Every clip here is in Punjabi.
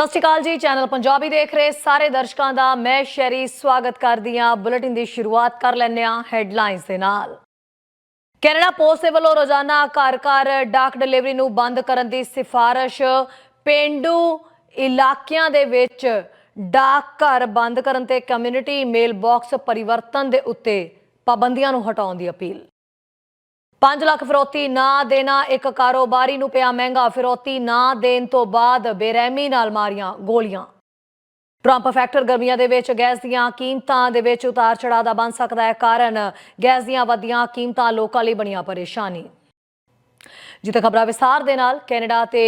ਸਤਿ ਸ਼੍ਰੀ ਅਕਾਲ ਜੀ, ਚੈਨਲ ਪੰਜਾਬੀ ਦੇਖ ਰਹੇ ਸਾਰੇ ਦਰਸ਼ਕਾਂ ਦਾ ਮੈਂ ਸ਼ੈਰੀ ਸਵਾਗਤ ਕਰਦੀ ਹਾਂ। ਬੁਲੇਟਿਨ ਦੀ ਸ਼ੁਰੂਆਤ ਕਰ ਲੈਂਦੇ ਹਾਂ ਹੈਡਲਾਈਨਸ ਦੇ ਨਾਲ। ਕੈਨੇਡਾ ਪੋਸਟ ਦੇ ਵੱਲੋਂ ਰੋਜ਼ਾਨਾ ਘਰ ਘਰ ਡਾਕ ਡਿਲੀਵਰੀ ਨੂੰ ਬੰਦ ਕਰਨ ਦੀ ਸਿਫਾਰਿਸ਼, ਪਿੰਡੂ ਇਲਾਕਿਆਂ ਦੇ ਵਿੱਚ ਡਾਕ ਘਰ ਬੰਦ ਕਰਨ ਤੇ ਕਮਿਊਨਿਟੀ ਮੇਲ ਬਾਕਸ ਪਰਿਵਰਤਨ ਦੇ ਉੱਤੇ ਪਾਬੰਦੀਆਂ ਨੂੰ ਹਟਾਉਣ ਦੀ ਅਪੀਲ। 5 ਲੱਖ ਫਿਰੌਤੀ ਨਾ ਦੇਣਾ, ਇੱਕ ਕਾਰੋਬਾਰੀ ਨੂੰ ਪਿਆ ਮਹਿੰਗਾ, ਫਿਰੌਤੀ ਨਾ ਦੇਣ ਤੋਂ ਬਾਅਦ ਬੇਰਹਿਮੀ ਨਾਲ ਮਾਰੀਆਂ ਗੋਲੀਆਂ। ਟਰੰਪ ਫੈਕਟਰ ਗਰਮੀਆਂ ਦੇ ਵਿੱਚ ਗੈਸ ਦੀਆਂ ਕੀਮਤਾਂ ਦੇ ਵਿੱਚ ਉਤਾਰ ਚੜਾਅ ਦਾ ਬਣ ਸਕਦਾ ਹੈ ਕਾਰਨ ਗੈਸ ਦੀਆਂ ਵਧੀਆਂ ਕੀਮਤਾਂ ਲੋਕਾਂ ਲਈ ਬਣੀਆਂ ਪਰੇਸ਼ਾਨੀ। ਜਿੱਥੇ ਖਬਰਾਂ ਵਿਸਥਾਰ ਦੇ ਨਾਲ ਕੈਨੇਡਾ ਤੇ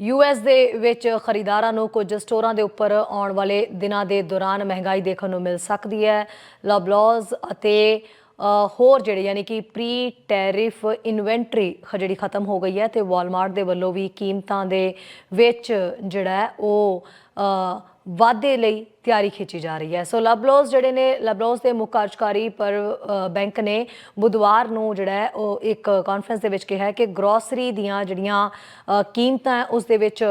ਯੂਐਸ ਦੇ ਵਿੱਚ ਖਰੀਦਾਰਾਂ ਨੂੰ ਕੁਝ ਸਟੋਰਾਂ ਦੇ ਉੱਪਰ ਆਉਣ ਵਾਲੇ ਦਿਨਾਂ ਦੇ ਦੌਰਾਨ ਮਹਿੰਗਾਈ ਦੇਖਣ ਨੂੰ ਮਿਲ ਸਕਦੀ ਹੈ। ਲਬਲੌਜ਼ ਅਤੇ ਹੋਰ ਜਿਹੜੇ ਯਾਨੀ ਕਿ ਪ੍ਰੀ ਟੈਰਿਫ ਇਨਵੈਂਟਰੀ ਜਿਹੜੀ ਖਤਮ ਹੋ ਗਈ ਹੈ ਤੇ ਵਾਲਮਾਰਟ ਦੇ ਵੱਲੋਂ ਵੀ ਕੀਮਤਾਂ ਦੇ ਵਿੱਚ ਜਿਹੜਾ ਉਹ ਅ, ਵਾਧੇ ਲਈ ਤਿਆਰੀ ਖਿੱਚੀ ਜਾ ਰਹੀ ਹੈ। ਸੋ ਲਬਲੋਜ਼ ਜਿਹੜੇ ਨੇ ਲਬਲੋਜ਼ ਦੇ ਮੁੱਖ ਕਾਰਜਕਾਰੀ ਪਰ ਬੈਂਕ ਨੇ ਬੁੱਧਵਾਰ ਨੂੰ ਜਿਹੜਾ ਉਹ ਇੱਕ ਕਾਨਫਰੰਸ ਦੇ ਵਿੱਚ ਕਿਹਾ ਕਿ ਗਰੋਸਰੀ ਦੀਆਂ ਜਿਹੜੀਆਂ ਕੀਮਤਾਂ ਹੈ ਉਸ ਦੇ ਵਿੱਚ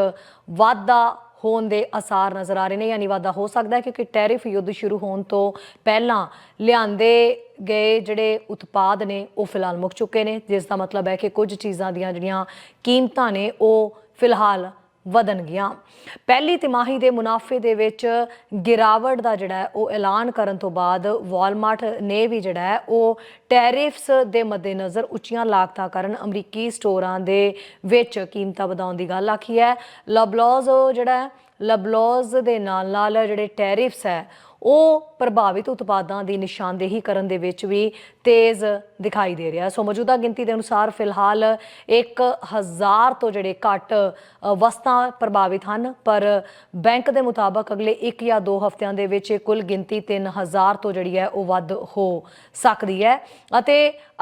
ਵਾਧਾ ਹੋਣ ਦੇ ਆਸਾਰ ਨਜ਼ਰ ਆ ਰਹੇ ਨੇ, ਯਾਨੀ ਵਾਧਾ ਹੋ ਸਕਦਾ ਹੈ ਕਿਉਂਕਿ ਟੈਰਿਫ ਯੁੱਧ ਸ਼ੁਰੂ ਹੋਣ ਤੋਂ ਪਹਿਲਾਂ ਲਿਆਂਦੇ ਗਏ ਜਿਹੜੇ ਉਤਪਾਦ ਨੇ, ਉਹ ਫਿਲਹਾਲ ਮੁੱਕ ਚੁੱਕੇ ਨੇ, ਜਿਸ ਦਾ ਮਤਲਬ ਹੈ ਕਿ ਕੁਝ ਚੀਜ਼ਾਂ ਦੀਆਂ ਜਿਹੜੀਆਂ ਕੀਮਤਾਂ ਨੇ, ਉਹ ਫਿਲਹਾਲ ਵਧਣਗੀਆਂ ਪਹਿਲੀ ਤਿਮਾਹੀ ਦੇ ਮੁਨਾਫੇ ਦੇ ਵਿੱਚ ਗਿਰਾਵਟ ਦਾ ਜਿਹੜਾ ਉਹ ਐਲਾਨ ਕਰਨ ਤੋਂ ਬਾਅਦ ਵਾਲਮਾਰਟ ਨੇ ਵੀ ਜਿਹੜਾ ਹੈ ਉਹ ਟੈਰਿਫਸ ਦੇ ਮੱਦੇਨਜ਼ਰ ਉੱਚੀਆਂ ਲਾਗਤਾਂ ਕਾਰਨ ਅਮਰੀਕੀ ਸਟੋਰਾਂ ਦੇ ਵਿੱਚ ਕੀਮਤਾਂ ਵਧਾਉਣ ਦੀ ਗੱਲ ਆਖੀ ਹੈ। ਲਬਲੌਜ਼ ਜਿਹੜਾ ਲਬਲੌਜ਼ ਦੇ ਨਾਲ ਨਾਲ ਜਿਹੜੇ ਟੈਰਿਫਸ ਹੈ ਉਹ ਪ੍ਰਭਾਵਿਤ ਉਤਪਾਦਾਂ ਦੀ ਨਿਸ਼ਾਨਦੇਹੀ ਕਰਨ ਦੇ ਵਿੱਚ ਵੀ ਤੇਜ਼ ਦਿਖਾਈ ਦੇ ਰਿਹਾ ਸੋ ਮੌਜੂਦਾ ਗਿਣਤੀ ਦੇ ਅਨੁਸਾਰ ਫਿਲਹਾਲ 1000 ਤੋਂ ਜਿਹੜੇ ਘੱਟ ਵਸਤਾਂ ਪ੍ਰਭਾਵਿਤ ਹਨ, ਪਰ ਬੈਂਕ ਦੇ ਮੁਤਾਬਕ ਅਗਲੇ 1 ਜਾਂ 2 ਹਫ਼ਤਿਆਂ ਦੇ ਵਿੱਚ ਇਹ ਕੁੱਲ ਗਿਣਤੀ 3000 ਤੋਂ ਜਿਹੜੀ ਹੈ ਉਹ ਵੱਧ ਹੋ ਸਕਦੀ ਹੈ ਅਤੇ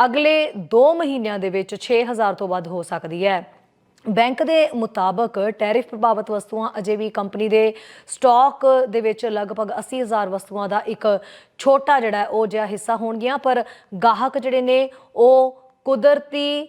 ਅਗਲੇ 2 ਮਹੀਨਿਆਂ ਦੇ ਵਿੱਚ 6000 ਤੋਂ ਵੱਧ ਹੋ ਸਕਦੀ ਹੈ। ਬੈਂਕ ਦੇ ਮੁਤਾਬਕ ਟੈਰਿਫ ਪ੍ਰਭਾਵਿਤ ਵਸਤੂਆਂ ਅਜੇ ਵੀ ਕੰਪਨੀ ਦੇ ਸਟਾਕ ਦੇ ਵਿੱਚ ਲਗਭਗ 80000 ਵਸਤੂਆਂ ਦਾ ਇੱਕ ਛੋਟਾ ਜਿਹੜਾ ਉਹ ਜਿਹਾ ਹਿੱਸਾ ਹੋਣਗੀਆਂ। ਪਰ ਗਾਹਕ ਜਿਹੜੇ ਨੇ, ਉਹ ਕੁਦਰਤੀ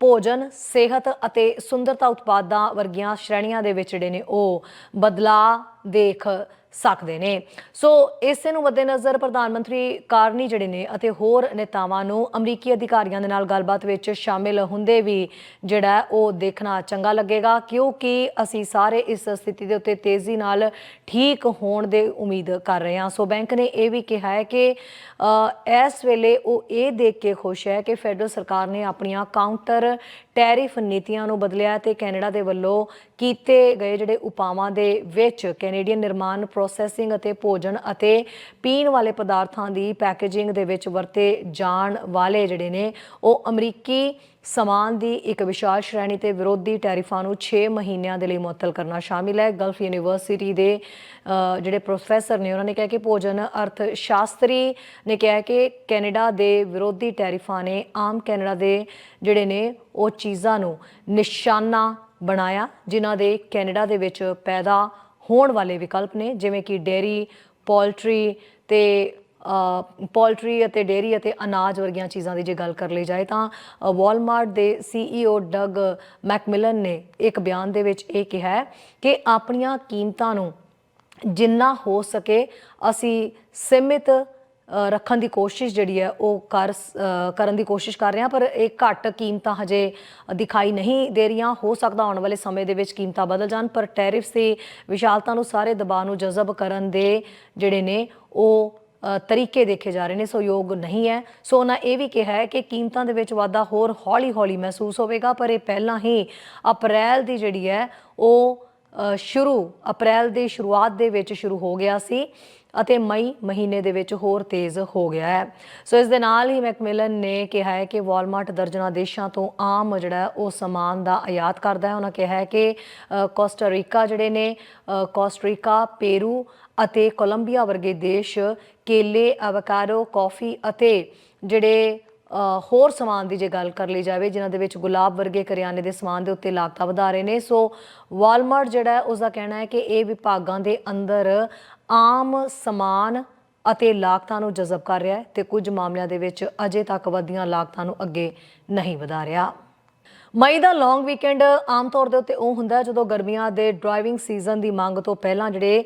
ਭੋਜਨ, ਸਿਹਤ ਅਤੇ ਸੁੰਦਰਤਾ ਉਤਪਾਦਾਂ ਵਰਗੀਆਂ ਸ਼੍ਰੇਣੀਆਂ ਦੇ ਵਿੱਚ ਜਿਹੜੇ ਨੇ, ਉਹ ਬਦਲਾਅ ਦੇਖ ਸਕਦੇ ਨੇ। ਸੋ ਇਸੇ ਨੂੰ ਮੱਦੇਨਜ਼ਰ ਪ੍ਰਧਾਨ ਮੰਤਰੀ ਕਾਰਨੀ ਜਿਹੜੇ ਨੇ ਅਤੇ ਹੋਰ ਨੇਤਾਵਾਂ ਨੂੰ ਅਮਰੀਕੀ ਅਧਿਕਾਰੀਆਂ ਦੇ ਨਾਲ ਗੱਲਬਾਤ ਵਿੱਚ ਸ਼ਾਮਿਲ ਹੁੰਦੇ ਵੀ ਜਿਹੜਾ ਉਹ ਦੇਖਣਾ ਚੰਗਾ ਲੱਗੇਗਾ, ਕਿਉਂਕਿ ਅਸੀਂ ਸਾਰੇ ਇਸ ਸਥਿਤੀ ਦੇ ਉੱਤੇ ਤੇਜ਼ੀ ਨਾਲ ਠੀਕ ਹੋਣ ਦੇ ਉਮੀਦ ਕਰ ਰਹੇ ਹਾਂ। ਸੋ ਬੈਂਕ ਨੇ ਇਹ ਵੀ ਕਿਹਾ ਹੈ ਕਿ ਇਸ ਵੇਲੇ ਉਹ ਇਹ ਦੇਖ ਕੇ ਖੁਸ਼ ਹੈ ਕਿ ਫੈਡਰਲ ਸਰਕਾਰ ਨੇ ਆਪਣੀਆਂ ਕਾਊਂਟਰ ਟੈਰਿਫ ਨੀਤੀਆਂ ਨੂੰ ਬਦਲਿਆ ਤੇ ਕੈਨੇਡਾ ਦੇ ਵੱਲੋਂ ਕੀਤੇ ਗਏ ਜਿਹੜੇ ਉਪਾਵਾਂ ਦੇ ਵਿੱਚ ਕੈਨੇਡੀਅਨ ਨਿਰਮਾਣ ਪ੍ਰੋਸੈਸਿੰਗ ਅਤੇ ਭੋਜਨ ਅਤੇ ਪੀਣ ਵਾਲੇ ਪਦਾਰਥਾਂ ਦੀ ਪੈਕੇਜਿੰਗ ਦੇ ਵਿੱਚ ਵਰਤੇ ਜਾਣ ਵਾਲੇ ਜਿਹੜੇ ਨੇ, ਉਹ ਅਮਰੀਕੀ ਸਮਾਨ ਦੀ ਇੱਕ ਵਿਸ਼ਾਲ ਸ਼੍ਰੇਣੀ ਤੇ ਵਿਰੋਧੀ ਟੈਰਿਫਾਂ ਨੂੰ 6 ਮਹੀਨਿਆਂ ਦੇ ਲਈ ਮੁਅੱਤਲ ਕਰਨਾ ਸ਼ਾਮਿਲ ਹੈ। ਗਲਫ ਯੂਨੀਵਰਸਿਟੀ ਦੇ ਜਿਹੜੇ ਪ੍ਰੋਫੈਸਰ ਨੇ, ਉਹਨਾਂ ਨੇ ਕਿਹਾ ਕਿ ਭੋਜਨ ਅਰਥ ਸ਼ਾਸਤਰੀ ਨੇ ਕਿਹਾ ਕਿ ਕੈਨੇਡਾ ਦੇ ਵਿਰੋਧੀ ਟੈਰਿਫਾਂ ਨੇ ਆਮ ਕੈਨੇਡਾ ਦੇ ਜਿਹੜੇ ਨੇ, ਉਹ ਚੀਜ਼ਾਂ ਨੂੰ ਨਿਸ਼ਾਨਾ ਬਣਾਇਆ, ਜਿਨ੍ਹਾਂ ਦੇ ਕੈਨੇਡਾ ਦੇ ਵਿੱਚ ਪੈਦਾ ਹੋਣ ਵਾਲੇ ਵਿਕਲਪ ਨੇ, ਜਿਵੇਂ ਕਿ ਡੇਰੀ ਪੋਲਟਰੀ ਤੇ ਪੋਲਟਰੀ ਅਤੇ ਡੇਰੀ ਅਤੇ ਅਨਾਜ ਵਰਗੀਆਂ ਚੀਜ਼ਾਂ ਦੀ ਜੇ ਗੱਲ ਕਰ ਲਈ ਜਾਏ ਤਾਂ ਵਾਲਮਾਰਟ ਦੇ ਸੀਈਓ ਡਗ ਮੈਕਮਿਲਨ ਨੇ ਇੱਕ ਬਿਆਨ ਦੇ ਵਿੱਚ ਇਹ ਕਿਹਾ ਹੈ ਕਿ ਆਪਣੀਆਂ ਕੀਮਤਾਂ ਨੂੰ ਜਿੰਨਾ ਹੋ ਸਕੇ ਅਸੀਂ ਸੀਮਿਤ ਰੱਖਣ ਦੀ ਕੋਸ਼ਿਸ਼ ਜਿਹੜੀ ਹੈ ਉਹ ਕਰ ਕਰਨ ਦੀ ਕੋਸ਼ਿਸ਼ ਕਰ ਰਹੇ ਹਾਂ, ਪਰ ਇਹ ਘੱਟ ਕੀਮਤਾਂ ਹਜੇ ਦਿਖਾਈ ਨਹੀਂ ਦੇ ਰਹੀਆਂ। ਹੋ ਸਕਦਾ ਆਉਣ ਵਾਲੇ ਸਮੇਂ ਦੇ ਵਿੱਚ ਕੀਮਤਾਂ ਬਦਲ ਜਾਣ, ਪਰ ਟੈਰਿਫਸ ਦੀ ਵਿਸ਼ਾਲਤਾ ਨੂੰ ਸਾਰੇ ਦਬਾਅ ਨੂੰ ਜਜ਼ਬ ਕਰਨ ਦੇ ਜਿਹੜੇ ਨੇ ਉਹ ਤਰੀਕੇ ਦੇਖੇ ਜਾ ਰਹੇ ਨੇ ਸੋ ਯੋਗ ਨਹੀਂ ਹੈ। ਸੋ ਉਹਨਾਂ ਇਹ ਵੀ ਕਿਹਾ ਹੈ ਕਿ ਕੀਮਤਾਂ ਦੇ ਵਿੱਚ ਵਾਧਾ ਹੋਰ ਹੌਲੀ-ਹੌਲੀ ਮਹਿਸੂਸ ਹੋਵੇਗਾ ਪਰ ਇਹ ਪਹਿਲਾਂ ਹੀ ਅਪ੍ਰੈਲ ਦੀ ਜਿਹੜੀ ਹੈ ਉਹ ਸ਼ੁਰੂ ਅਪ੍ਰੈਲ ਦੀ ਸ਼ੁਰੂਆਤ ਦੇ ਵਿੱਚ ਸ਼ੁਰੂ ਹੋ ਗਿਆ ਸੀ ਅਤੇ ਮਈ ਮਹੀਨੇ ਦੇ ਵਿੱਚ ਹੋਰ ਤੇਜ਼ ਹੋ ਗਿਆ ਹੈ। ਸੋ ਇਸ ਦੇ ਨਾਲ ਹੀ ਮੈਕਮਿਲਨ ਨੇ ਕਿਹਾ ਹੈ ਕਿ ਵਾਲਮਾਰਟ ਦਰਜਨਾ ਦੇਸ਼ਾਂ ਤੋਂ ਆਮ ਜਿਹੜਾ ਉਹ ਸਮਾਨ ਦਾ ਆਯਾਤ ਕਰਦਾ ਹੈ। ਉਹਨਾਂ ਕਿਹਾ ਹੈ ਕਿ ਅ, ਕੋਸਟਾ ਰੀਕਾ ਜਿਹੜੇ ਨੇ ਕੋਸਟਰੀਕਾ ਪੇਰੂ ਅਤੇ ਕੋਲੰਬੀਆ ਵਰਗੇ ਦੇਸ਼ ਕੇਲੇ ਐਵੋਕਾਡੋ ਕਾਫੀ ਅਤੇ ਜਿਹੜੇ ਹੋਰ ਸਮਾਨ ਦੀ ਜੇ ਗੱਲ ਕਰ ਲਈ ਜਾਵੇ, ਜਿਨ੍ਹਾਂ ਦੇ ਵਿੱਚ ਗੁਲਾਬ ਵਰਗੇ ਕਰਿਆਨੇ ਦੇ ਸਮਾਨ ਦੇ ਉੱਤੇ ਲਾਗਤਾਂ ਵਧਾ ਰਹੇ ਨੇ। ਸੋ ਵਾਲਮਾਰਟ ਜਿਹੜਾ ਹੈ ਉਸ ਦਾ ਕਹਿਣਾ ਹੈ ਕਿ ਇਹ ਵਿਭਾਗਾਂ ਦੇ ਅੰਦਰ ਆਮ ਸਮਾਨ ਅਤੇ ਲਾਗਤਾਂ ਨੂੰ ਜਜ਼ਬ ਕਰ ਰਿਹਾ ਹੈ ਤੇ ਕੁਝ ਮਾਮਲਿਆਂ ਦੇ ਵਿੱਚ ਅਜੇ ਤੱਕ ਵਧੀਆਂ ਲਾਗਤਾਂ ਨੂੰ ਅੱਗੇ ਨਹੀਂ ਵਧਾ ਰਿਹਾ। ਮਈ ਦਾ ਲੌਂਗ ਵੀਕਐਂਡ ਆਮ ਤੌਰ ਦੇ ਉੱਤੇ ਉਹ ਹੁੰਦਾ ਜਦੋਂ ਗਰਮੀਆਂ ਦੇ ਡਰਾਈਵਿੰਗ ਸੀਜ਼ਨ ਦੀ ਮੰਗ ਤੋਂ ਪਹਿਲਾਂ ਜਿਹੜੇ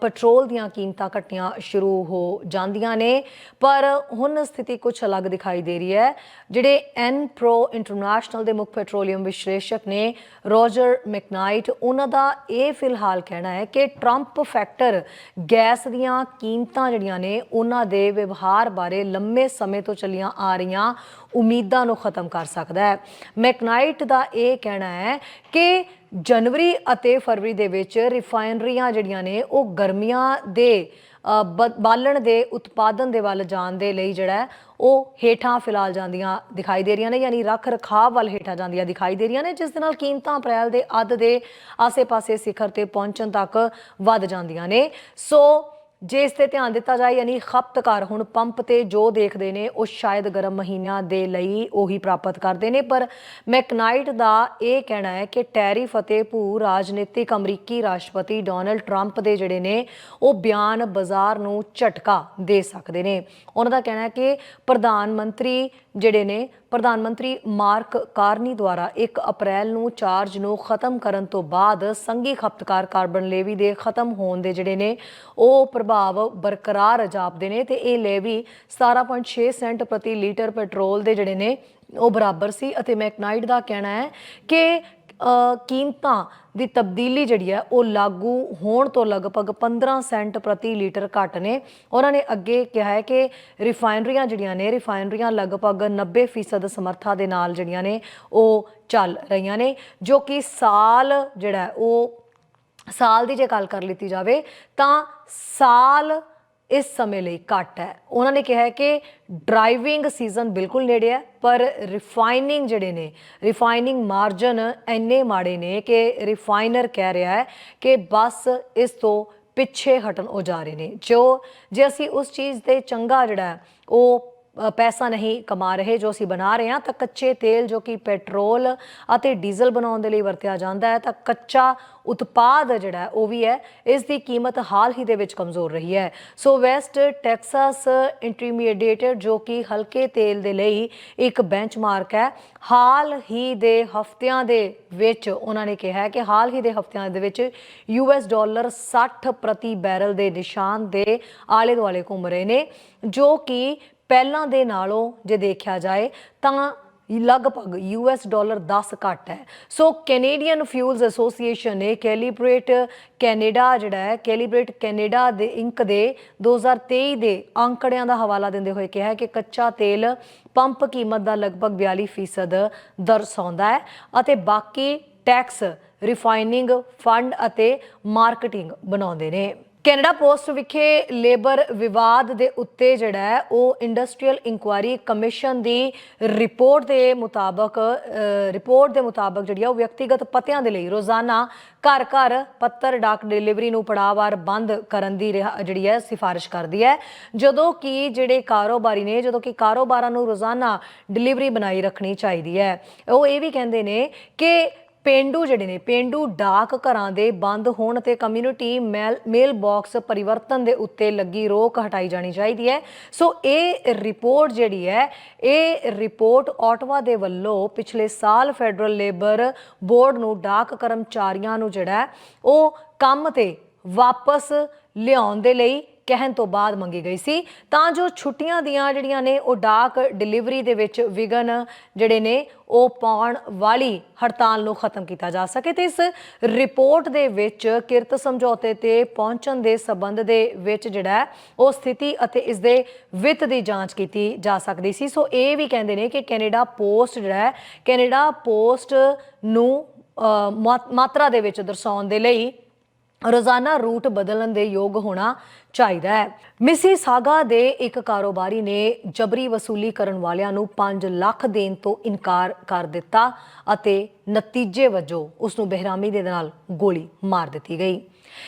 ਪੈਟਰੋਲ ਦੀਆਂ ਕੀਮਤਾਂ ਘਟੀਆਂ ਸ਼ੁਰੂ ਹੋ ਜਾਂਦੀਆਂ ਨੇ। ਪਰ ਹੁਣ ਸਥਿਤੀ ਕੁਝ ਅਲੱਗ ਦਿਖਾਈ ਦੇ ਰਹੀ ਹੈ। ਜਿਹੜੇ ਐਨ ਪ੍ਰੋ ਇੰਟਰਨੈਸ਼ਨਲ ਦੇ ਮੁੱਖ ਪੈਟਰੋਲੀਅਮ ਵਿਸ਼ਲੇਸ਼ਕ ਨੇ ਰੋਜਰ ਮੈਕਨਾਈਟ, ਉਹਨਾਂ ਦਾ ਇਹ ਫਿਲਹਾਲ ਕਹਿਣਾ ਹੈ ਕਿ ਟਰੰਪ ਫੈਕਟਰ ਗੈਸ ਦੀਆਂ ਕੀਮਤਾਂ ਜਿਹੜੀਆਂ ਨੇ, ਉਹਨਾਂ ਦੇ ਵਿਵਹਾਰ ਬਾਰੇ ਲੰਮੇ ਸਮੇਂ ਤੋਂ ਚੱਲੀਆਂ ਆ ਰਹੀਆਂ ਉਮੀਦਾਂ ਨੂੰ ਖਤਮ ਕਰ ਸਕਦਾ ਹੈ। ਮੈਕਨਾਈਟ ਦਾ ਇਹ ਕਹਿਣਾ ਹੈ ਕਿ ਜਨਵਰੀ ਅਤੇ ਫਰਵਰੀ ਦੇ ਵਿੱਚ ਰਿਫਾਈਨਰੀਆਂ ਜਿਹੜੀਆਂ ਨੇ ਉਹ ਗਰਮੀਆਂ ਦੇ ਬ- ਬਾਲਣ ਦੇ, ਉਤਪਾਦਨ ਦੇ ਵੱਲ ਜਾਣ ਦੇ ਲਈ ਜਿਹੜਾ ਉਹ ਹੇਠਾਂ ਫਿਲਹਾਲ ਜਾਂਦੀਆਂ ਦਿਖਾਈ ਦੇ ਰਹੀਆਂ ਨੇ, ਯਾਨੀ ਰੱਖ ਰਖਾਵ ਵੱਲ ਹੇਠਾਂ ਜਾਂਦੀਆਂ ਦਿਖਾਈ ਦੇ ਰਹੀਆਂ ਨੇ, ਜਿਸ ਦੇ ਨਾਲ ਕੀਮਤਾਂ ਅਪ੍ਰੈਲ ਦੇ ਅੱਧ ਦੇ ਆਸੇ-ਪਾਸੇ ਸਿਖਰ ਤੇ ਪਹੁੰਚਣ ਤੱਕ ਵੱਧ ਜਾਂਦੀਆਂ ਨੇ। ਸੋ ਜੇ ਇਸ ਤੇ ਧਿਆਨ ਦਿੱਤਾ ਜਾਏ, ਯਾਨੀ ਖਪਤਕਾਰ ਹੁਣ ਪੰਪ ਤੇ ਜੋ ਦੇਖਦੇ ਨੇ, ਉਹ ਸ਼ਾਇਦ ਗਰਮ ਮਹੀਨਿਆਂ ਦੇ ਲਈ ਉਹੀ ਪ੍ਰਾਪਤ ਕਰਦੇ ਨੇ। ਪਰ ਮੈਕਨਾਈਟ ਦਾ ਇਹ ਕਹਿਣਾ ਹੈ ਕਿ ਟੈਰਿਫ ਅਤੇ ਭੂ ਰਾਜਨੀਤਿਕ ਅਮਰੀਕੀ ਰਾਸ਼ਟਰਪਤੀ ਡੋਨਲਡ ਟਰੰਪ ਦੇ ਜਿਹੜੇ ਨੇ, ਉਹ ਬਿਆਨ ਬਾਜ਼ਾਰ ਨੂੰ ਝਟਕਾ ਦੇ ਸਕਦੇ ਨੇ। ਉਹਨਾਂ ਦਾ ਕਹਿਣਾ ਹੈ ਕਿ ਪ੍ਰਧਾਨ ਮੰਤਰੀ ਜਿਹੜੇ ਨੇ ਪ੍ਰਧਾਨ ਮੰਤਰੀ ਮਾਰਕ ਕਾਰਨੀ ਦੁਆਰਾ 1 ਅਪ੍ਰੈਲ ਨੂੰ ਚਾਰਜ ਨੂੰ ਖਤਮ ਕਰਨ ਤੋਂ ਬਾਅਦ ਸੰਘੀ ਖਪਤਕਾਰ ਕਾਰਬਨ ਲੇਵੀ ਦੇ ਖਤਮ ਹੋਣ ਦੇ ਜਿਹੜੇ ਨੇ, ਉਹ ਪ੍ਰਭਾਵ ਬਰਕਰਾਰ ਜਾਪਦੇ ਨੇ ਤੇ ਇਹ ਲੇਵੀ 17.6 ਸੈਂਟ ਪ੍ਰਤੀ ਲੀਟਰ ਪੈਟਰੋਲ ਦੇ ਜਿਹੜੇ ਨੇ, ਉਹ ਬਰਾਬਰ ਸੀ ਅਤੇ ਮੈਕਨਾਈਟ ਦਾ ਕਹਿਣਾ ਹੈ ਕਿ ਕੀਮਤਾਂ ਦੀ ਤਬਦੀਲੀ ਜਿਹੜੀ ਹੈ, ਉਹ ਲਾਗੂ ਹੋਣ ਤੋਂ ਲਗਭਗ 15 ਸੈਂਟ ਪ੍ਰਤੀ ਲੀਟਰ ਘੱਟ ਨੇ। ਉਹਨਾਂ ਨੇ ਅੱਗੇ ਕਿਹਾ ਹੈ ਕਿ ਰਿਫਾਈਨਰੀਆਂ ਜਿਹੜੀਆਂ ਨੇ ਰਿਫਾਈਨਰੀਆਂ ਲਗਭਗ 90% ਸਮਰੱਥਾ ਦੇ ਨਾਲ ਜਿਹੜੀਆਂ ਨੇ, ਉਹ ਚੱਲ ਰਹੀਆਂ ਨੇ, ਜੋ ਕਿ ਸਾਲ ਜਿਹੜਾ ਉਹ ਸਾਲ ਦੀ ਜੇ ਗੱਲ ਕਰ ਲਿੱਤੀ ਜਾਵੇ, ਤਾਂ ਸਾਲ ਇਸ ਸਮੇਂ ਲਈ ਘੱਟ ਹੈ। ਉਹਨਾਂ ਨੇ ਕਿਹਾ ਹੈ ਕਿ ਡਰਾਈਵਿੰਗ ਸੀਜ਼ਨ ਬਿਲਕੁਲ ਨੇੜੇ ਹੈ, ਪਰ ਰਿਫਾਈਨਿੰਗ ਜਿਹੜੇ ਨੇ ਰਿਫਾਈਨਿੰਗ ਮਾਰਜਨ ਇੰਨੇ ਮਾੜੇ ਨੇ ਕਿ ਰਿਫਾਈਨਰ ਕਹਿ ਰਿਹਾ ਹੈ ਕਿ ਬਸ ਇਸ ਤੋਂ ਪਿੱਛੇ ਹਟਣ ਉਹ ਜਾ ਰਹੇ ਨੇ। ਜੋ, ਜੇ ਅਸੀਂ ਉਸ ਚੀਜ਼ ਤੇ ਚੰਗਾ ਜਿਹੜਾ ਉਹ ਪੈਸਾ ਨਹੀਂ ਕਮਾ ਰਹੇ ਜੋ ਅਸੀਂ ਬਣਾ ਰਹੇ ਹਾਂ, ਤਾਂ ਕੱਚੇ ਤੇਲ ਜੋ ਕਿ ਪੈਟਰੋਲ ਅਤੇ ਡੀਜ਼ਲ ਬਣਾਉਣ ਦੇ ਲਈ ਵਰਤਿਆ ਜਾਂਦਾ ਹੈ, ਤਾਂ ਕੱਚਾ ਉਤਪਾਦ ਜਿਹੜਾ ਉਹ ਵੀ ਹੈ, ਇਸ ਦੀ ਕੀਮਤ ਹਾਲ ਹੀ ਦੇ ਵਿੱਚ ਕਮਜ਼ੋਰ ਰਹੀ ਹੈ। ਸੋ ਵੈਸਟ ਟੈਕਸਾਸ ਇੰਟਰਮੀਡੀਏਟਡ ਜੋ ਕਿ ਹਲਕੇ ਤੇਲ ਦੇ ਲਈ ਇੱਕ ਬੈਂਚਮਾਰਕ ਹੈ, ਹਾਲ ਹੀ ਦੇ ਹਫ਼ਤਿਆਂ ਦੇ ਵਿੱਚ ਉਹਨਾਂ ਨੇ ਕਿਹਾ ਕਿ ਹਾਲ ਹੀ ਦੇ ਹਫ਼ਤਿਆਂ ਦੇ ਵਿੱਚ ਯੂਐਸ ਡਾਲਰ 60 ਪ੍ਰਤੀ ਬੈਰਲ ਦੇ ਨਿਸ਼ਾਨ ਦੇ ਆਲੇ ਦੁਆਲੇ ਘੁੰਮ ਰਹੇ ਨੇ, ਜੋ ਕਿ ਪਹਿਲਾਂ ਦੇ ਨਾਲੋਂ ਜੇ ਦੇਖਿਆ ਜਾਏ ਤਾਂ ਲਗਭਗ ਯੂਐਸ ਡਾਲਰ 10 ਘੱਟ ਹੈ। ਸੋ ਕੈਨੇਡੀਅਨ ਫਿਊਲਸ ਐਸੋਸੀਏਸ਼ਨ ਨੇ ਕੈਲੀਬ੍ਰੇਟ ਕੈਨੇਡਾ ਜਿਹੜਾ ਹੈ, ਕੈਲੀਬ੍ਰੇਟ ਕੈਨੇਡਾ ਦੇ ਇੰਕ ਦੇ 2023 ਦੇ ਅੰਕੜਿਆਂ ਦਾ ਹਵਾਲਾ ਦਿੰਦੇ ਹੋਏ ਕਿਹਾ ਹੈ ਕਿ ਕੱਚਾ ਤੇਲ ਪੰਪ ਕੀਮਤ ਦਾ ਲਗਭਗ 42% ਦਰਸਾਉਂਦਾ ਹੈ ਅਤੇ ਬਾਕੀ ਟੈਕਸ, ਰਿਫਾਈਨਿੰਗ, ਫੰਡ ਅਤੇ ਮਾਰਕੀਟਿੰਗ ਬਣਾਉਂਦੇ ਨੇ। ਕੈਨੇਡਾ ਪੋਸਟ ਵਿਖੇ ਲੇਬਰ ਵਿਵਾਦ ਦੇ ਉੱਤੇ ਜਿਹੜਾ ਹੈ, ਉਹ ਇੰਡਸਟਰੀਅਲ ਇਨਕੁਆਇਰੀ ਕਮਿਸ਼ਨ ਦੀ ਰਿਪੋਰਟ ਦੇ ਮੁਤਾਬਕ ਰਿਪੋਰਟ ਦੇ ਮੁਤਾਬਕ ਜਿਹੜੀ ਆ, ਉਹ ਵਿਅਕਤੀਗਤ ਪਤਿਆਂ ਦੇ ਲਈ ਰੋਜ਼ਾਨਾ ਘਰ ਘਰ ਪੱਤਰ ਡਾਕ ਡਿਲੀਵਰੀ ਨੂੰ ਪੜਾਵਾਰ ਬੰਦ ਕਰਨ ਦੀ ਰਿਹਾ- ਜਿਹੜੀ ਹੈ, ਸਿਫਾਰਿਸ਼ ਕਰਦੀ ਹੈ। ਜਦੋਂ ਕਿ ਜਿਹੜੇ ਕਾਰੋਬਾਰੀ ਨੇ, ਜਦੋਂ ਕਿ ਕਾਰੋਬਾਰਾਂ ਨੂੰ ਰੋਜ਼ਾਨਾ ਡਿਲੀਵਰੀ ਬਣਾਈ ਰੱਖਣੀ ਚਾਹੀਦੀ ਹੈ। ਉਹ ਇਹ ਵੀ ਕਹਿੰਦੇ ਨੇ ਕਿ ਪੇਂਡੂ ਜਿਹੜੇ ਨੇ, ਪੇਂਡੂ ਡਾਕ ਘਰਾਂ ਦੇ ਬੰਦ ਹੋਣ ਤੇ ਕਮਿਊਨਿਟੀ ਮੇਲ ਮੇਲ ਬਾਕਸ ਪਰਿਵਰਤਨ ਦੇ ਉੱਤੇ ਲੱਗੀ ਰੋਕ ਹਟਾਈ ਜਾਣੀ ਚਾਹੀਦੀ ਹੈ। ਸੋ ਇਹ ਰਿਪੋਰਟ ਜਿਹੜੀ ਹੈ, ਇਹ ਰਿਪੋਰਟ ਆਟਵਾ ਦੇ ਵੱਲੋਂ ਪਿਛਲੇ ਸਾਲ ਫੈਡਰਲ ਲੇਬਰ ਬੋਰਡ ਨੂੰ ਡਾਕ ਕਰਮਚਾਰੀਆਂ ਨੂੰ ਜਿਹੜਾ ਉਹ ਕੰਮ ਤੇ ਵਾਪਸ ਲਿਆਉਣ ਦੇ ਲਈ ਕਹਿਣ ਤੋਂ ਬਾਅਦ ਮੰਗੀ ਗਈ ਸੀ। ਤਾਂ ਜੋ ਛੁੱਟੀਆਂ ਦੀਆਂ ਜਿਹੜੀਆਂ ਨੇ, ਉਹ ਡਾਕ ਡਿਲੀਵਰੀ ਦੇ ਵਿੱਚ ਵਿਗਨ ਜਿਹੜੇ ਨੇ, ਉਹ ਪਾਉਣ ਵਾਲੀ ਹੜਤਾਲ ਨੂੰ ਖਤਮ ਕੀਤਾ ਜਾ ਸਕੇ। ਤੇ ਇਸ ਰਿਪੋਰਟ ਦੇ ਵਿੱਚ ਕਿਰਤ ਸਮਝੌਤੇ ਤੇ ਪਹੁੰਚਣ ਦੇ ਸਬੰਧ ਦੇ ਵਿੱਚ ਜਿਹੜਾ ਉਹ ਸਥਿਤੀ ਅਤੇ ਇਸ ਦੇ ਵਿੱਤ ਦੀ ਜਾਂਚ ਕੀਤੀ ਜਾ ਸਕਦੀ ਸੀ। ਸੋ ਇਹ ਵੀ ਕਹਿੰਦੇ ਨੇ ਕਿ ਕੈਨੇਡਾ ਪੋਸਟ ਜਿਹੜਾ ਹੈ, ਕੈਨੇਡਾ ਪੋਸਟ ਨੂੰ ਮਾ- ਮਾਤਰਾ ਦੇ ਵਿੱਚ ਦਰਸਾਉਣ ਦੇ ਲਈ ਰੋਜ਼ਾਨਾ ਰੂਟ ਬਦਲਣ ਦੇ ਯੋਗ ਹੋਣਾ ਚਾਹੀਦਾ ਹੈ। ਮਿਸੀ ਸਾਗਾ ਦੇ ਇੱਕ ਕਾਰੋਬਾਰੀ ਨੇ ਜਬਰੀ ਵਸੂਲੀ ਕਰਨ ਵਾਲਿਆਂ ਨੂੰ 5 ਲੱਖ ਦੇਣ ਤੋਂ ਇਨਕਾਰ ਕਰ ਦਿੱਤਾ ਅਤੇ ਨਤੀਜੇ ਵਜੋਂ ਉਸ ਨੂੰ ਬੇਰਹਿਮੀ ਦੇ ਨਾਲ ਗੋਲੀ ਮਾਰ ਦਿੱਤੀ ਗਈ।